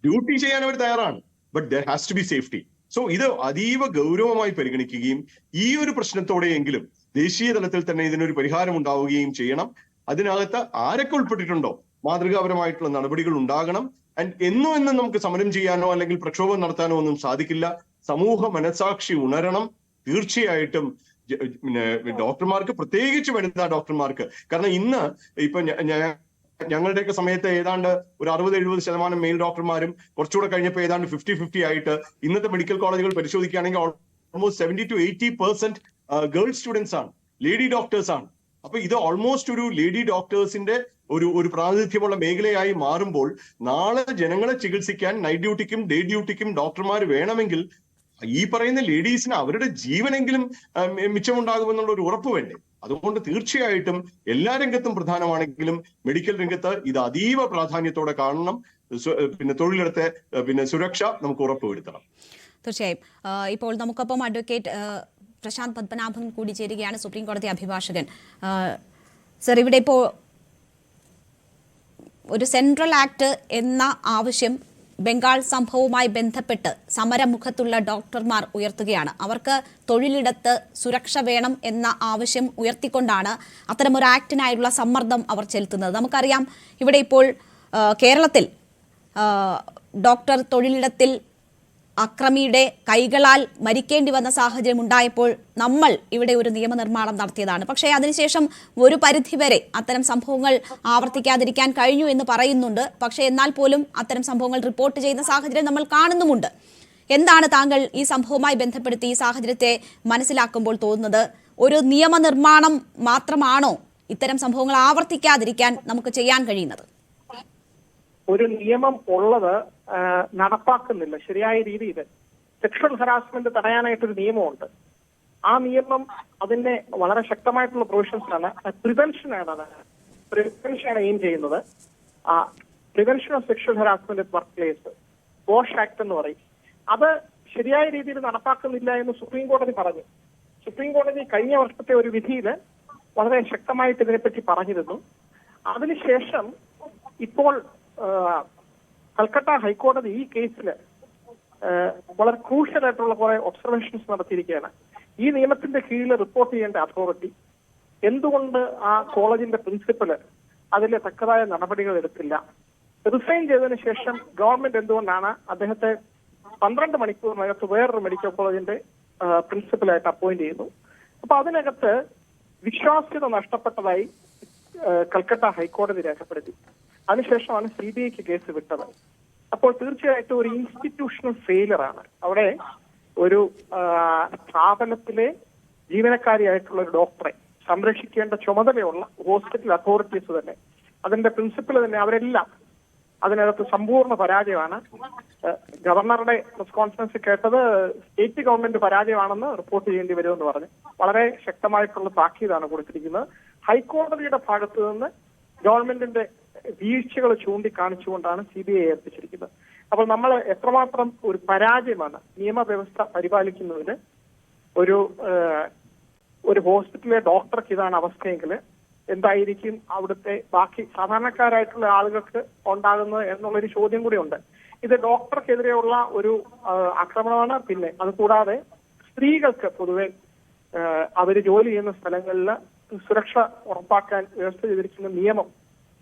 duty ചെയ്യാൻ അവർ തയ്യാറാണ് but there has to be safety so ഇത് അതീവ ഗൗരവമായി പരിഗണിക്കുകയും ഈ ഒരു പ്രശ്നത്തോടെയെങ്കിലും ദേശീയ തലത്തിൽ തന്നെ ഇതിനൊരു പരിഹാരം ഉണ്ടാവുകയും ചെയ്യണം. അതിനകത്ത് ആരൊക്കെ ഉൾപ്പെട്ടിട്ടുണ്ടോ? മാതൃകാപരമായിട്ടുള്ള നടപടികൾ ഉണ്ടാകണം. ആൻഡ് എന്നും എന്നും നമുക്ക് സമരം ചെയ്യാനോ അല്ലെങ്കിൽ പ്രക്ഷോഭം നടത്താനോ ഒന്നും സാധിക്കില്ല. സമൂഹ മനസാക്ഷി ഉണരണം തീർച്ചയായിട്ടും പിന്നെ ഡോക്ടർമാർക്ക് പ്രത്യേകിച്ച് വനിതാ ഡോക്ടർമാർക്ക്. കാരണം ഇന്ന് ഇപ്പൊ ഞങ്ങളുടെയൊക്കെ സമയത്ത് ഏതാണ്ട് ഒരു അറുപത് എഴുപത് ശതമാനം മെയിൽ ഡോക്ടർമാരും കുറച്ചുകൂടെ കഴിഞ്ഞപ്പോൾ ഏതാണ്ട് ഫിഫ്റ്റി ഫിഫ്റ്റി ആയിട്ട് ഇന്നത്തെ മെഡിക്കൽ കോളേജുകൾ പരിശോധിക്കുകയാണെങ്കിൽ almost seventy to eighty percent girl students ആണ് ലേഡി ഡോക്ടേഴ്സ് ആണ്. അപ്പൊ ഇത് ഓൾമോസ്റ്റ് ഒരു ലേഡി ഡോക്ടേഴ്സിന്റെ ഒരു ഒരു പ്രാതിനിധ്യമുള്ള മേഖലയായി മാറുമ്പോൾ നാളെ ജനങ്ങളെ ചികിത്സിക്കാൻ നൈറ്റ് ഡ്യൂട്ടിക്കും ഡേ ഡ്യൂട്ടിക്കും ഡോക്ടർമാർ വേണമെങ്കിൽ ഈ പറയുന്ന ലേഡീസിന് അവരുടെ ജീവനെങ്കിലും മിച്ചമുണ്ടാകുമെന്നുള്ള ഒരു ഉറപ്പ് വേണ്ടേ? അതുകൊണ്ട് തീർച്ചയായിട്ടും എല്ലാ രംഗത്തും പ്രധാനമാണെങ്കിലും മെഡിക്കൽ രംഗത്ത് ഇത് അതീവ പ്രാധാന്യത്തോടെ കാണണം. പിന്നെ തൊഴിലിടത്തെ പിന്നെ സുരക്ഷ നമുക്ക് ഉറപ്പുവരുത്തണം. തീർച്ചയായും. ഇപ്പോൾ നമുക്കൊപ്പം അഡ്വക്കേറ്റ് പ്രശാന്ത് പത്മനാഭൻ കൂടി ചേരുകയാണ് സുപ്രീം കോടതി അഭിഭാഷകൻ. സർ ഇവിടെ ഇപ്പോൾ ഒരു സെൻട്രൽ ആക്ട് എന്ന ആവശ്യം ബംഗാൾ സംഭവവുമായി ബന്ധപ്പെട്ട് സമരമുഖത്തുള്ള ഡോക്ടർമാർ ഉയർത്തുകയാണ്. അവർക്ക് തൊഴിലിടത്ത് സുരക്ഷ വേണം എന്ന ആവശ്യം ഉയർത്തിക്കൊണ്ടാണ് അത്തരമൊരു ആക്ടിനായുള്ള സമ്മർദ്ദം അവർ ചെലുത്തുന്നത്. നമുക്കറിയാം ഇവിടെ ഇപ്പോൾ കേരളത്തിൽ ഡോക്ടർ തൊഴിലിടത്തിൽ അക്രമിയുടെ കൈകളാൽ മരിക്കേണ്ടി വന്ന സാഹചര്യം ഉണ്ടായപ്പോൾ നമ്മൾ ഇവിടെ ഒരു നിയമനിർമ്മാണം നടത്തിയതാണ്. പക്ഷേ അതിനുശേഷം ഒരു പരിധിവരെ അത്തരം സംഭവങ്ങൾ ആവർത്തിക്കാതിരിക്കാൻ കഴിഞ്ഞു എന്ന് പറയുന്നുണ്ട്. പക്ഷേ എന്നാൽ പോലും അത്തരം സംഭവങ്ങൾ റിപ്പോർട്ട് ചെയ്യുന്ന സാഹചര്യം നമ്മൾ കാണുന്നുമുണ്ട്. എന്താണ് താങ്കൾ ഈ സംഭവവുമായി ബന്ധപ്പെടുത്തി ഈ സാഹചര്യത്തെ മനസ്സിലാക്കുമ്പോൾ തോന്നുന്നത്? ഒരു നിയമനിർമ്മാണം മാത്രമാണോ ഇത്തരം സംഭവങ്ങൾ ആവർത്തിക്കാതിരിക്കാൻ നമുക്ക് ചെയ്യാൻ കഴിയുന്നത്? ഒരു നിയമം ഉള്ളത് നടപ്പാക്കുന്നില്ല. ശരിയായ രീതിയിൽ സെക്ഷൽ ഹറാസ്മെന്റ് തടയാനായിട്ടൊരു നിയമമുണ്ട്. ആ നിയമം അതിന്റെ വളരെ ശക്തമായിട്ടുള്ള പ്രൊവിഷൻസ് ആണ്. പ്രിവെൻഷൻ ആണ് അത്. പ്രിവെൻഷൻ ആണ് എയിം ചെയ്യുന്നത്. Prevention of sexual harassment workplace POSH act എന്ന് പറയും. അത് ശരിയായ രീതിയിൽ നടപ്പാക്കുന്നില്ല എന്ന് സുപ്രീം കോടതി പറഞ്ഞു. സുപ്രീം കോടതി കഴിഞ്ഞ വർഷത്തെ ഒരു വിധിയിൽ വളരെ ശക്തമായിട്ട് ഇതിനെപ്പറ്റി പറഞ്ഞിരുന്നു. അതിനുശേഷം ഇപ്പോൾ കൽക്കട്ട ഹൈക്കോടതി ഈ കേസിൽ വളരെ ക്രൂഷ്യൽ ആയിട്ടുള്ള കുറെ ഒബ്സർവേഷൻസ് നടത്തിയിരിക്കുകയാണ്. ഈ നിയമത്തിന്റെ കീഴിൽ റിപ്പോർട്ട് ചെയ്യേണ്ട അതോറിറ്റി എന്തുകൊണ്ട് ആ കോളേജിന്റെ പ്രിൻസിപ്പൽ അതിൽ തക്കതായ നടപടികൾ എടുത്തില്ല? റിസൈൻ ചെയ്തതിനു ശേഷം ഗവൺമെന്റ് എന്തുകൊണ്ടാണ് അദ്ദേഹത്തെ പന്ത്രണ്ട് മണിക്കൂറിനകത്ത് വേറൊരു മെഡിക്കൽ കോളേജിന്റെ പ്രിൻസിപ്പലായിട്ട് അപ്പോയിന്റ് ചെയ്തു അപ്പൊ അതിനകത്ത് വിശ്വാസ്യത നഷ്ടപ്പെട്ടതായി കൽക്കട്ട ഹൈക്കോടതി രേഖപ്പെടുത്തി. അതിനുശേഷമാണ് സി ബി ഐക്ക് കേസ് വിട്ടത്. അപ്പോൾ തീർച്ചയായിട്ടും ഒരു ഇൻസ്റ്റിറ്റ്യൂഷണൽ ഫെയിലർ ആണ്. അവിടെ ഒരു സ്ഥാപനത്തിലെ ജീവനക്കാരിയായിട്ടുള്ള ഒരു ഡോക്ടറെ സംരക്ഷിക്കേണ്ട ചുമതലയുള്ള ഹോസ്പിറ്റൽ അതോറിറ്റീസ് തന്നെ അതിന്റെ പ്രിൻസിപ്പൽ തന്നെ അവരെല്ലാം അതിനകത്ത് സമ്പൂർണ പരാജയമാണ്. ഗവർണറുടെ പ്രസ് കോൺഫറൻസ് കേട്ടത് സ്റ്റേറ്റ് ഗവൺമെന്റ് പരാജയമാണെന്ന് റിപ്പോർട്ട് ചെയ്യേണ്ടി വരുമെന്ന് പറഞ്ഞു. വളരെ ശക്തമായിട്ടുള്ള താക്കീതാണ് കൊടുത്തിരിക്കുന്നത്. ഹൈക്കോടതിയുടെ ഭാഗത്ത് നിന്ന് ഗവൺമെന്റിന്റെ വീഴ്ചകൾ ചൂണ്ടിക്കാണിച്ചുകൊണ്ടാണ് സി ബി ഐ ഏൽപ്പിച്ചിരിക്കുന്നത് അപ്പോൾ നമ്മൾ എത്രമാത്രം ഒരു പരാജയമാണ് നിയമവ്യവസ്ഥ പരിപാലിക്കുന്നതിന് ഒരു ഒരു ഹോസ്പിറ്റലിലെ ഡോക്ടർക്ക് ഇതാണ് അവസ്ഥയെങ്കിൽ എന്തായിരിക്കും അവിടുത്തെ ബാക്കി സാധാരണക്കാരായിട്ടുള്ള ആളുകൾക്ക് ഉണ്ടാകുന്നത് എന്നുള്ളൊരു ചോദ്യം കൂടിയുണ്ട്. ഇത് ഡോക്ടർക്കെതിരെയുള്ള ഒരു ആക്രമണമാണ്. പിന്നെ അതുകൂടാതെ സ്ത്രീകൾക്ക് പൊതുവെ അവർ ജോലി ചെയ്യുന്ന സ്ഥലങ്ങളിൽ സുരക്ഷ ഉറപ്പാക്കാൻ വ്യവസ്ഥ ചെയ്തിരിക്കുന്ന നിയമം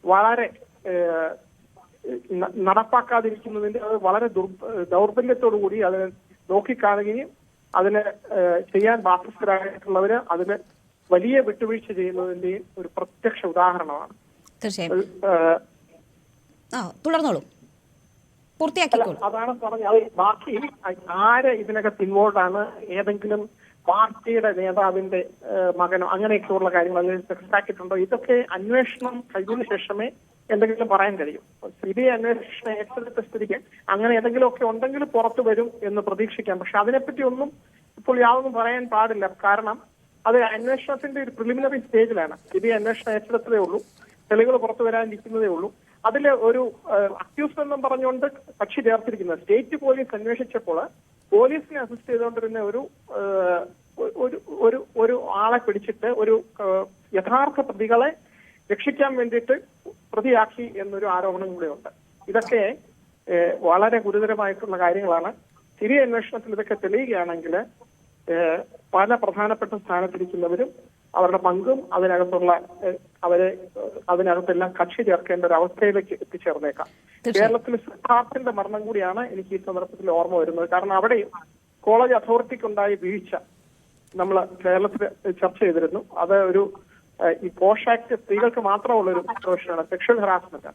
വളരെ നടപ്പാക്കാതിരിക്കുന്നതിന്റെ അത് വളരെ ദുർ- ദൗർബല്യത്തോടു കൂടി അതിനെ നോക്കിക്കാണുകയും അതിന് ചെയ്യാൻ ബാധ്യസ്ഥരായിട്ടുള്ളവര് അതിന് വലിയ വിട്ടുവീഴ്ച ചെയ്യുന്നതിന്റെയും ഒരു പ്രത്യക്ഷ ഉദാഹരണമാണ്. തീർച്ചയായും. തുടർന്നോളൂ. പൂർത്തിയാക്കിക്കോളൂ. ഏതെങ്കിലും പാർട്ടിയുടെ നേതാവിന്റെ മകനോ അങ്ങനെയൊക്കെയുള്ള കാര്യങ്ങൾ അതിൽ സെക്സാക്കിയിട്ടുണ്ടോ ഇതൊക്കെ അന്വേഷണം കഴിഞ്ഞതിന് ശേഷമേ എന്തെങ്കിലും പറയാൻ കഴിയും. സി ബി ഐ അന്വേഷണം ഏറ്റെടുത്ത സ്ഥിതിക്ക് അങ്ങനെ എന്തെങ്കിലുമൊക്കെ ഉണ്ടെങ്കിൽ പുറത്തു വരും എന്ന് പ്രതീക്ഷിക്കാം. പക്ഷെ അതിനെപ്പറ്റി ഒന്നും ഇപ്പോൾ യാതൊന്നും പറയാൻ പാടില്ല. കാരണം അത് അന്വേഷണത്തിന്റെ ഒരു പ്രിലിമിനറി സ്റ്റേജിലാണ് സി ബി ഐ അന്വേഷണം ഏറ്റെടുത്തതേ ഉള്ളൂ. തെളിവുകൾ പുറത്തു വരാനിരിക്കുന്നതേ ഉള്ളൂ. അതിൽ ഒരു അക്യൂസ് എന്നും പറഞ്ഞുകൊണ്ട് കക്ഷി ചേർത്തിരിക്കുന്നത്. സ്റ്റേറ്റ് പോലീസ് അന്വേഷിച്ചപ്പോൾ പോലീസിനെ അസിസ്റ്റ് ചെയ്തുകൊണ്ടിരുന്ന ഒരു ഒരു ഒരു ഒരു ആളെ പിടിച്ചിട്ട് ഒരു യഥാർത്ഥ പ്രതികളെ രക്ഷിക്കാൻ വേണ്ടിയിട്ട് പ്രതിയാക്കി എന്നൊരു ആരോപണം കൂടെയുണ്ട്. ഇതൊക്കെ വളരെ ഗുരുതരമായിട്ടുള്ള കാര്യങ്ങളാണ്. തിരി അന്വേഷണത്തിൽ ഇതൊക്കെ തെളിയുകയാണെങ്കിൽ പല പ്രധാനപ്പെട്ട സ്ഥാനത്തിരിക്കുന്നവരും അവരുടെ പങ്കും അതിനകത്തുള്ള അവരെ അതിനകത്തെല്ലാം കക്ഷി ചേർക്കേണ്ട ഒരു അവസ്ഥയിലേക്ക് എത്തിച്ചേർന്നേക്കാം. കേരളത്തിൽ സിദ്ധാർത്ഥിന്റെ മരണം കൂടിയാണ് എനിക്ക് ഈ സന്ദർഭത്തിൽ ഓർമ്മ വരുന്നത്. കാരണം അവിടെയും കോളേജ് അതോറിറ്റിക്കുണ്ടായ വീഴ്ച നമ്മൾ കേരളത്തിൽ ചർച്ച ചെയ്തിരുന്നു. അത് ഒരു ഈ പോഷ് ആക്ട് സ്ത്രീകൾക്ക് മാത്രമുള്ള ഒരു പ്രൊഫഷനാണ് സെക്ഷൽ ഹറാസ്മെന്റ്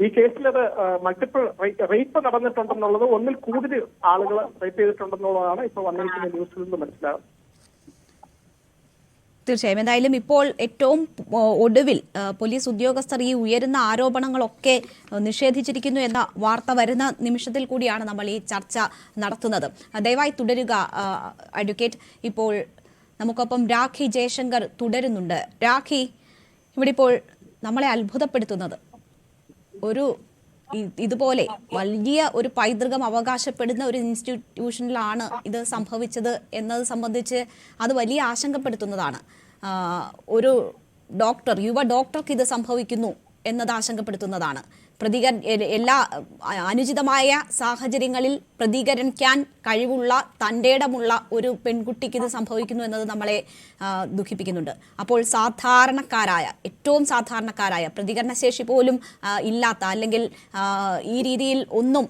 ഈ കേസിൽ അത് മൾട്ടിപ്പിൾ റേപ്പ് നടന്നിട്ടുണ്ടെന്നുള്ളത് ഒന്നിൽ കൂടുതൽ ആളുകൾ റേപ്പ് ചെയ്തിട്ടുണ്ടെന്നുള്ളതാണ് ഇപ്പോൾ വന്നിരിക്കുന്ന ന്യൂസിൽ നിന്ന് മനസ്സിലാകുന്നത്. തീർച്ചയായും. എന്തായാലും ഇപ്പോൾ ഏറ്റവും ഒടുവിൽ പോലീസ് ഉദ്യോഗസ്ഥർ ഈ ഉയരുന്ന ആരോപണങ്ങളൊക്കെ നിഷേധിച്ചിരിക്കുന്നു എന്ന വാർത്ത വരുന്ന നിമിഷത്തിൽ കൂടിയാണ് നമ്മൾ ഈ ചർച്ച നടത്തുന്നത്. ദയവായി തുടരുക അഡ്വക്കേറ്റ്. ഇപ്പോൾ നമുക്കൊപ്പം രാഖി ജയശങ്കർ തുടരുന്നുണ്ട്. രാഖി ഇവിടെ ഇപ്പോൾ നമ്മളെ അത്ഭുതപ്പെടുത്തുന്നത്. ഒരു ഇതുപോലെ വലിയ ഒരു പൈതൃകം അവകാശപ്പെടുന്ന ഒരു ഇൻസ്റ്റിറ്റ്യൂഷനിലാണ് ഇത് സംഭവിച്ചത് എന്നത് സംബന്ധിച്ച് അത് വലിയ ആശങ്കപ്പെടുത്തുന്നതാണ്. ഒരു ഡോക്ടർ യുവ ഡോക്ടർക്ക് ഇത് സംഭവിക്കുന്നു എന്നത് ആശങ്കപ്പെടുത്തുന്നതാണ്. പ്രതികര എല്ലാ അനുചിതമായ സാഹചര്യങ്ങളിൽ പ്രതികരിക്കാൻ കഴിവുള്ള തന്റെടമുള്ള ഒരു പെൺകുട്ടിക്ക് ഇത് സംഭവിക്കുന്നു എന്നത് നമ്മളെ ദുഃഖിപ്പിക്കുന്നുണ്ട്. അപ്പോൾ സാധാരണക്കാരായ ഏറ്റവും സാധാരണക്കാരായ പ്രതികരണശേഷി പോലും ഇല്ലാത്ത അല്ലെങ്കിൽ ഈ രീതിയിൽ ഒന്നും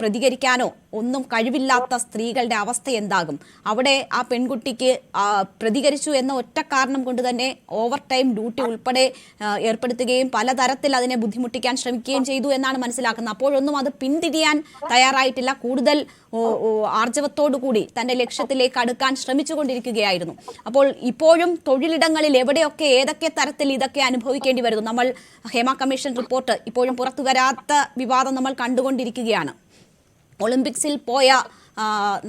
പ്രതികരിക്കാനോ ഒന്നും കഴിവില്ലാത്ത സ്ത്രീകളുടെ അവസ്ഥ എന്താകും? അവിടെ ആ പെൺകുട്ടിക്ക് പ്രതികരിച്ചു എന്ന ഒറ്റ കാരണം കൊണ്ട് തന്നെ ഓവർ ടൈം ഡ്യൂട്ടി ഉൾപ്പെടെ ഏർപ്പെടുത്തുകയും പലതരത്തിൽ അതിനെ ബുദ്ധിമുട്ടിക്കാൻ ശ്രമിക്കുകയും ചെയ്തു എന്നാണ് മനസ്സിലാക്കുന്നത്. അപ്പോഴൊന്നും അത് പിന്തിരിയാൻ തയ്യാറായിട്ടില്ല. കൂടുതൽ ആർജവത്തോടുകൂടി തന്റെ ലക്ഷ്യത്തിലേക്ക് അടുക്കാൻ ശ്രമിച്ചുകൊണ്ടിരിക്കുകയായിരുന്നു. അപ്പോൾ ഇപ്പോഴും തൊഴിലിടങ്ങളിൽ എവിടെയൊക്കെ ഏതൊക്കെ തരത്തിൽ ഇതൊക്കെ അനുഭവിക്കേണ്ടി വരുന്നു? നമ്മൾ ഹേമ കമ്മീഷൻ റിപ്പോർട്ട് ഇപ്പോഴും പുറത്തു വരാത്ത വിവാദം നമ്മൾ കണ്ടുകൊണ്ടിരിക്കുകയാണ്. ഒളിമ്പിക്സിൽ പോയ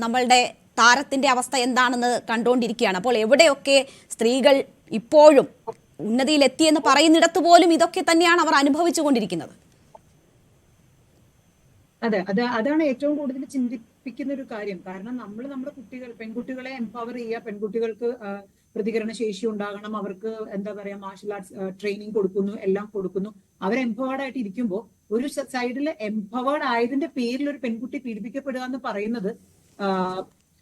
നമ്മളുടെ താരത്തിന്റെ അവസ്ഥ എന്താണെന്ന് കണ്ടുകൊണ്ടിരിക്കുകയാണ്. അപ്പോൾ എവിടെയൊക്കെ സ്ത്രീകൾ ഇപ്പോഴും ഉന്നതിയിലെത്തിയെന്ന് പറയുന്നിടത്ത് പോലും ഇതൊക്കെ തന്നെയാണ് അവർ അനുഭവിച്ചു കൊണ്ടിരിക്കുന്നത്. അതെ അത് അതാണ് ഏറ്റവും കൂടുതൽ ചിന്തിപ്പിക്കുന്ന ഒരു കാര്യം. കാരണം നമ്മൾ നമ്മുടെ കുട്ടികൾ പെൺകുട്ടികളെ എംപവർ ചെയ്യുക പെൺകുട്ടികൾക്ക് പ്രതികരണ ശേഷി ഉണ്ടാകണം അവർക്ക് എന്താ പറയാ മാർഷൽ ആർട്സ് ട്രെയിനിങ് കൊടുക്കുന്നു എല്ലാം കൊടുക്കുന്നു. അവർ എംപവേർഡ് ആയിട്ട് ഇരിക്കുമ്പോൾ ഒരു സൈഡിൽ എംപവേർഡ് ആയതിന്റെ പേരിൽ ഒരു പെൺകുട്ടി പീഡിപ്പിക്കപ്പെടുക എന്ന് പറയുന്നത്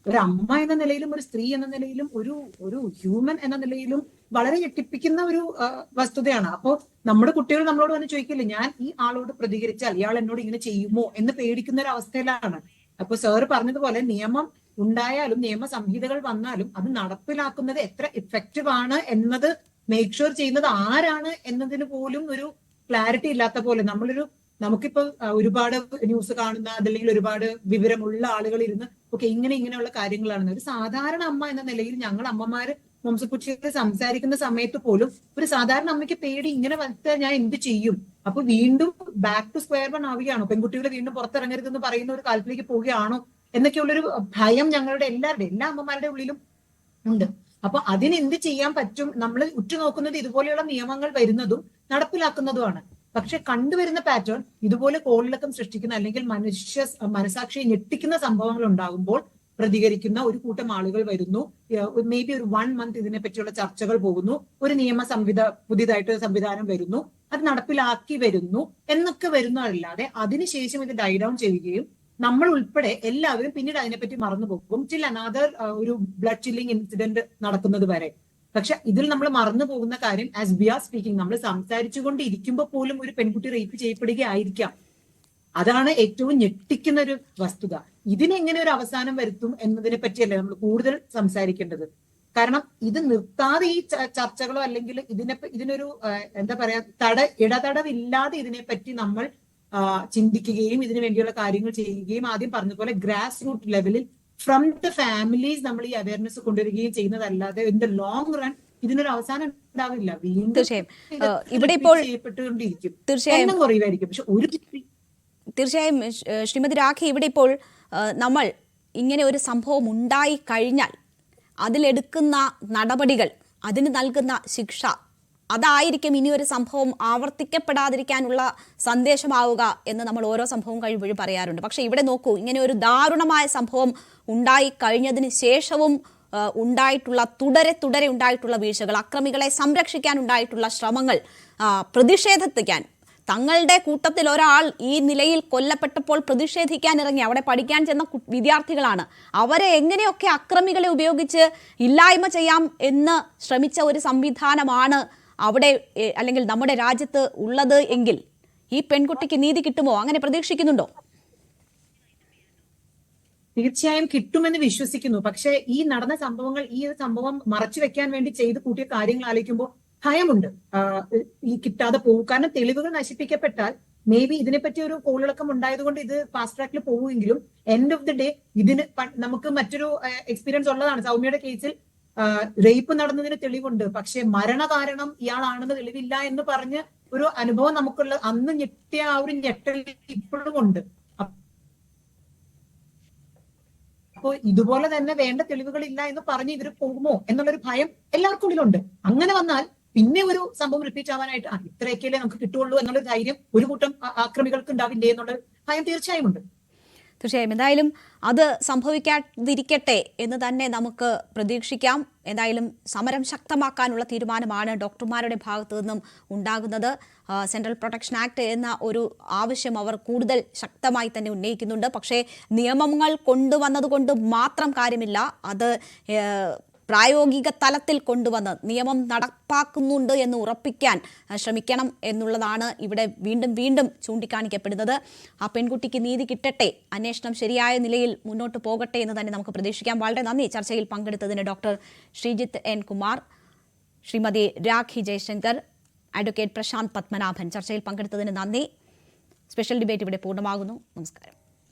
ഒരു അമ്മ എന്ന നിലയിലും ഒരു സ്ത്രീ എന്ന നിലയിലും ഒരു ഒരു ഹ്യൂമൻ എന്ന നിലയിലും വളരെ ഞെട്ടിപ്പിക്കുന്ന ഒരു വസ്തുതയാണ്. അപ്പോ നമ്മുടെ കുട്ടികൾ നമ്മളോട് വന്ന് ചോദിക്കില്ല ഞാൻ ഈ ആളോട് പ്രതികരിച്ചാൽ ഇയാൾ എന്നോട് ഇങ്ങനെ ചെയ്യുമോ? എന്ന് പേടിക്കുന്ന ഒരു അവസ്ഥയിലാണ്. അപ്പൊ സാറ് പറഞ്ഞതുപോലെ നിയമം ഉണ്ടായാലും നിയമ സംഹിതകൾ വന്നാലും അത് നടപ്പിലാക്കുന്നത് എത്ര ഇഫക്റ്റീവ് ആണ് എന്നത് മേക്ക് ഷുവർ ചെയ്യുന്നത് ആരാണ് എന്നതിന് പോലും ഒരു ക്ലാരിറ്റി ഇല്ലാത്ത പോലെ നമ്മളൊരു നമുക്കിപ്പോ ഒരുപാട് ന്യൂസ് കാണുന്ന അതല്ലെങ്കിൽ ഒരുപാട് വിവരമുള്ള ആളുകൾ ഇരുന്ന് ഓക്കെ ഇങ്ങനെ ഇങ്ങനെയുള്ള കാര്യങ്ങളാണ് ഒരു സാധാരണ അമ്മ എന്ന നിലയിൽ ഞങ്ങൾ അമ്മമാര് വംശപുച്ചിയിൽ സംസാരിക്കുന്ന സമയത്ത് പോലും ഒരു സാധാരണ അമ്മയ്ക്ക് പേടി ഇങ്ങനെ വന്നിട്ട് ഞാൻ എന്ത് ചെയ്യും? അപ്പൊ വീണ്ടും ബാക്ക് ടു സ്ക്വയർ വൺ ആവുകയാണോ? പെൺകുട്ടികൾ വീണ്ടും പുറത്തിറങ്ങരുതെന്ന് പറയുന്ന ഒരു കാലത്തിലേക്ക് പോവുകയാണോ? എന്നൊക്കെയുള്ളൊരു ഭയം ഞങ്ങളുടെ എല്ലാവരുടെ എല്ലാ അമ്മമാരുടെ ഉള്ളിലും ഉണ്ട്. അപ്പൊ അതിന് എന്ത് ചെയ്യാൻ പറ്റും? നമ്മൾ ഉറ്റുനോക്കുന്നത് ഇതുപോലെയുള്ള നിയമങ്ങൾ വരുന്നതും നടപ്പിലാക്കുന്നതുമാണ്. പക്ഷെ കണ്ടുവരുന്ന പാറ്റേൺ ഇതുപോലെ കോളിളക്കം സൃഷ്ടിക്കുന്ന അല്ലെങ്കിൽ മനുഷ്യ മനസാക്ഷിയെ ഞെട്ടിക്കുന്ന സംഭവങ്ങൾ ഉണ്ടാകുമ്പോൾ പ്രതികരിക്കുന്ന ഒരു കൂട്ടം ആളുകൾ വരുന്നു. മേ ബി ഒരു വൺ മന്ത് ഇതിനെ പറ്റിയുള്ള ചർച്ചകൾ പോകുന്നു. ഒരു നിയമ സംവിധ പുതിയതായിട്ട് സംവിധാനം വരുന്നു. അത് നടപ്പിലാക്കി വരുന്നു. എന്നൊക്കെ വരുന്നതല്ലാതെ അതിനുശേഷം ഇത് ഡൈ ഡൗൺ ചെയ്യുകയും നമ്മൾ ഉൾപ്പെടെ എല്ലാവരും പിന്നീട് അതിനെപ്പറ്റി മറന്നു പോകും. ടിൽ അനാദർ ഒരു ബ്ലഡ് ചില്ലിംഗ് ഇൻസിഡന്റ് നടക്കുന്നത് വരെ. പക്ഷെ ഇതിൽ നമ്മൾ മറന്നു പോകുന്ന കാര്യം ആസ് ബി ആർ സ്പീക്കിംഗ് നമ്മൾ സംസാരിച്ചുകൊണ്ടിരിക്കുമ്പോൾ പോലും ഒരു പെൺകുട്ടി റേപ്പ് ചെയ്യപ്പെടുകയായിരിക്കാം. അതാണ് ഏറ്റവും ഞെട്ടിക്കുന്ന ഒരു വസ്തുത ഇതിനെങ്ങനെ ഒരു അവസാനം വരുത്തും എന്നതിനെ പറ്റിയല്ലേ നമ്മൾ കൂടുതൽ സംസാരിക്കേണ്ടത്? കാരണം ഇത് നിർത്താതെ ഈ ചർച്ചകളോ അല്ലെങ്കിൽ ഇതിനെ ഇതിനൊരു എന്താ പറയാ തട ഇടതടവില്ലാതെ ഇതിനെപ്പറ്റി നമ്മൾ ചിന്തിക്കുകയും ഇതിനു വേണ്ടിയുള്ള കാര്യങ്ങൾ ചെയ്യുകയും ആദ്യം പറഞ്ഞ പോലെ ഗ്രാസ് റൂട്ട് ലെവലിൽ ഫ്രം ദ ഫാമിലീസ് നമ്മൾ ഈ അവയർനെസ് കൊണ്ടുവരികയും ചെയ്യുന്നതല്ലാതെ ഇൻ ദ ലോങ് റൺ ഇതിനൊരു അവസാനം ഉണ്ടാവില്ല. വീണ്ടും തീർച്ചയായും. ഇവിടെ ഇപ്പോൾ ചെയ്യപ്പെട്ടുകൊണ്ടിരിക്കും. തീർച്ചയായും കുറയുമായിരിക്കും. പക്ഷെ ഒരു തീർച്ചയായും ശ്രീമതി രാഖി ഇവിടെ ഇപ്പോൾ നമ്മൾ ഇങ്ങനെ ഒരു സംഭവം ഉണ്ടായി കഴിഞ്ഞാൽ അതിലെടുക്കുന്ന നടപടികൾ അതിന് നൽകുന്ന ശിക്ഷ അതായിരിക്കും ഇനി ഒരു സംഭവം ആവർത്തിക്കപ്പെടാതിരിക്കാനുള്ള സന്ദേശമാവുക എന്ന് നമ്മൾ ഓരോ സംഭവം കഴിയുമ്പോഴും പറയാറുണ്ട്. പക്ഷേ ഇവിടെ നോക്കൂ ഇങ്ങനെ ഒരു ദാരുണമായ സംഭവം ഉണ്ടായി കഴിഞ്ഞതിന് ശേഷവും ഉണ്ടായിട്ടുള്ള തുടരെ തുടരെ ഉണ്ടായിട്ടുള്ള വീഴ്ചകൾ അക്രമികളെ സംരക്ഷിക്കാൻ ഉണ്ടായിട്ടുള്ള ശ്രമങ്ങൾ പ്രതിഷേധത്തിക്കാൻ തങ്ങളുടെ കൂട്ടത്തിൽ ഒരാൾ ഈ നിലയിൽ കൊല്ലപ്പെട്ടപ്പോൾ പ്രതിഷേധിക്കാൻ ഇറങ്ങി അവിടെ പഠിക്കാൻ ചെന്ന വിദ്യാർത്ഥികളാണ്. അവരെ എങ്ങനെയൊക്കെ അക്രമികളെ ഉപയോഗിച്ച് ഇല്ലായ്മ ചെയ്യാം എന്ന് ശ്രമിച്ച ഒരു സംവിധാനമാണ് അവിടെ അല്ലെങ്കിൽ നമ്മുടെ രാജ്യത്ത് ഉള്ളത് എങ്കിൽ ഈ പെൺകുട്ടിക്ക് നീതി കിട്ടുമോ? അങ്ങനെ പ്രതീക്ഷിക്കുന്നുണ്ടോ? തീർച്ചയായും കിട്ടുമെന്ന് വിശ്വസിക്കുന്നു. പക്ഷേ ഈ നടന്ന സംഭവങ്ങൾ ഈ സംഭവം മറച്ചു വെക്കാൻ വേണ്ടി ചെയ്തു കൂട്ടിയ കാര്യങ്ങൾ ആലോചിക്കുമ്പോൾ ഭയമുണ്ട്. ഈ കിട്ടാതെ പോകും കാരണം തെളിവുകൾ നശിപ്പിക്കപ്പെട്ടാൽ മേ ബി ഇതിനെപ്പറ്റി ഒരു കോളിളക്കം ഉണ്ടായതുകൊണ്ട് ഇത് ഫാസ്റ്റ് ട്രാക്കിൽ പോവുമെങ്കിലും എൻഡ് ഓഫ് ദി ഡേ ഇതിന് നമുക്ക് മറ്റൊരു എക്സ്പീരിയൻസ് ഉള്ളതാണ്. സൗമ്യയുടെ കേസിൽ റേപ്പ് നടന്നതിന് തെളിവുണ്ട്. പക്ഷെ മരണകാരണം ഇയാളാണെന്ന് തെളിവില്ല എന്ന് പറഞ്ഞ് ഒരു അനുഭവം നമുക്കുള്ള അന്ന് ഞെട്ടിയ ആ ഒരു ഞെട്ടൽ ഇപ്പോഴും ഉണ്ട്. അപ്പോ ഇതുപോലെ തന്നെ വേണ്ട തെളിവുകളില്ല എന്ന് പറഞ്ഞ് ഇവർ പോകുമോ എന്നുള്ളൊരു ഭയം എല്ലാവർക്കും ഉള്ളിലുണ്ട്. അങ്ങനെ വന്നാൽ പിന്നെ ഒരു സംഭവം റിപ്പീറ്റ് ആവാനായിട്ട് ഇത്രയൊക്കെ ഇത്രയൊക്കെയല്ലേ നമുക്ക് കിട്ടുള്ളൂ എന്നുള്ള ധൈര്യം ഒരു കൂട്ടം ആക്രമികൾക്ക് ഉണ്ടാവില്ലേ എന്നുള്ള ഭയം തീർച്ചയായും ഉണ്ട്. തീർച്ചയായും. എന്തായാലും അത് സംഭവിക്കാതിരിക്കട്ടെ എന്ന് തന്നെ നമുക്ക് പ്രതീക്ഷിക്കാം. എന്തായാലും സമരം ശക്തമാക്കാനുള്ള തീരുമാനമാണ് ഡോക്ടർമാരുടെ ഭാഗത്തു നിന്നും ഉണ്ടാകുന്നത്. സെൻട്രൽ പ്രൊട്ടക്ഷൻ ആക്ട് എന്ന ഒരു ആവശ്യം അവർ കൂടുതൽ ശക്തമായി തന്നെ ഉന്നയിക്കുന്നുണ്ട്. പക്ഷേ നിയമങ്ങൾ കൊണ്ടുവന്നതുകൊണ്ട് മാത്രം കാര്യമില്ല. അത് പ്രായോഗിക തലത്തിൽ കൊണ്ടുവന്ന് നിയമം നടപ്പാക്കുന്നുണ്ട് എന്ന് ഉറപ്പിക്കാൻ ശ്രമിക്കണം എന്നുള്ളതാണ് ഇവിടെ വീണ്ടും വീണ്ടും ചൂണ്ടിക്കാണിക്കപ്പെടുന്നത്. ആ പെൺകുട്ടിക്ക് നീതി കിട്ടട്ടെ അന്വേഷണം ശരിയായ നിലയിൽ മുന്നോട്ട് പോകട്ടെ എന്ന് തന്നെ നമുക്ക് പ്രതീക്ഷിക്കാം. വളരെ നന്ദി. ചർച്ചയിൽ പങ്കെടുത്തതിന് doctor Sreejith N. Kumar Shrimati Rakhi Jayashankar advocate Prashanth Padmanabhan. ചർച്ചയിൽ പങ്കെടുത്തതിന് നന്ദി. സ്പെഷ്യൽ ഡിബേറ്റ് ഇവിടെ പൂർണമാകുന്നു. നമസ്കാരം.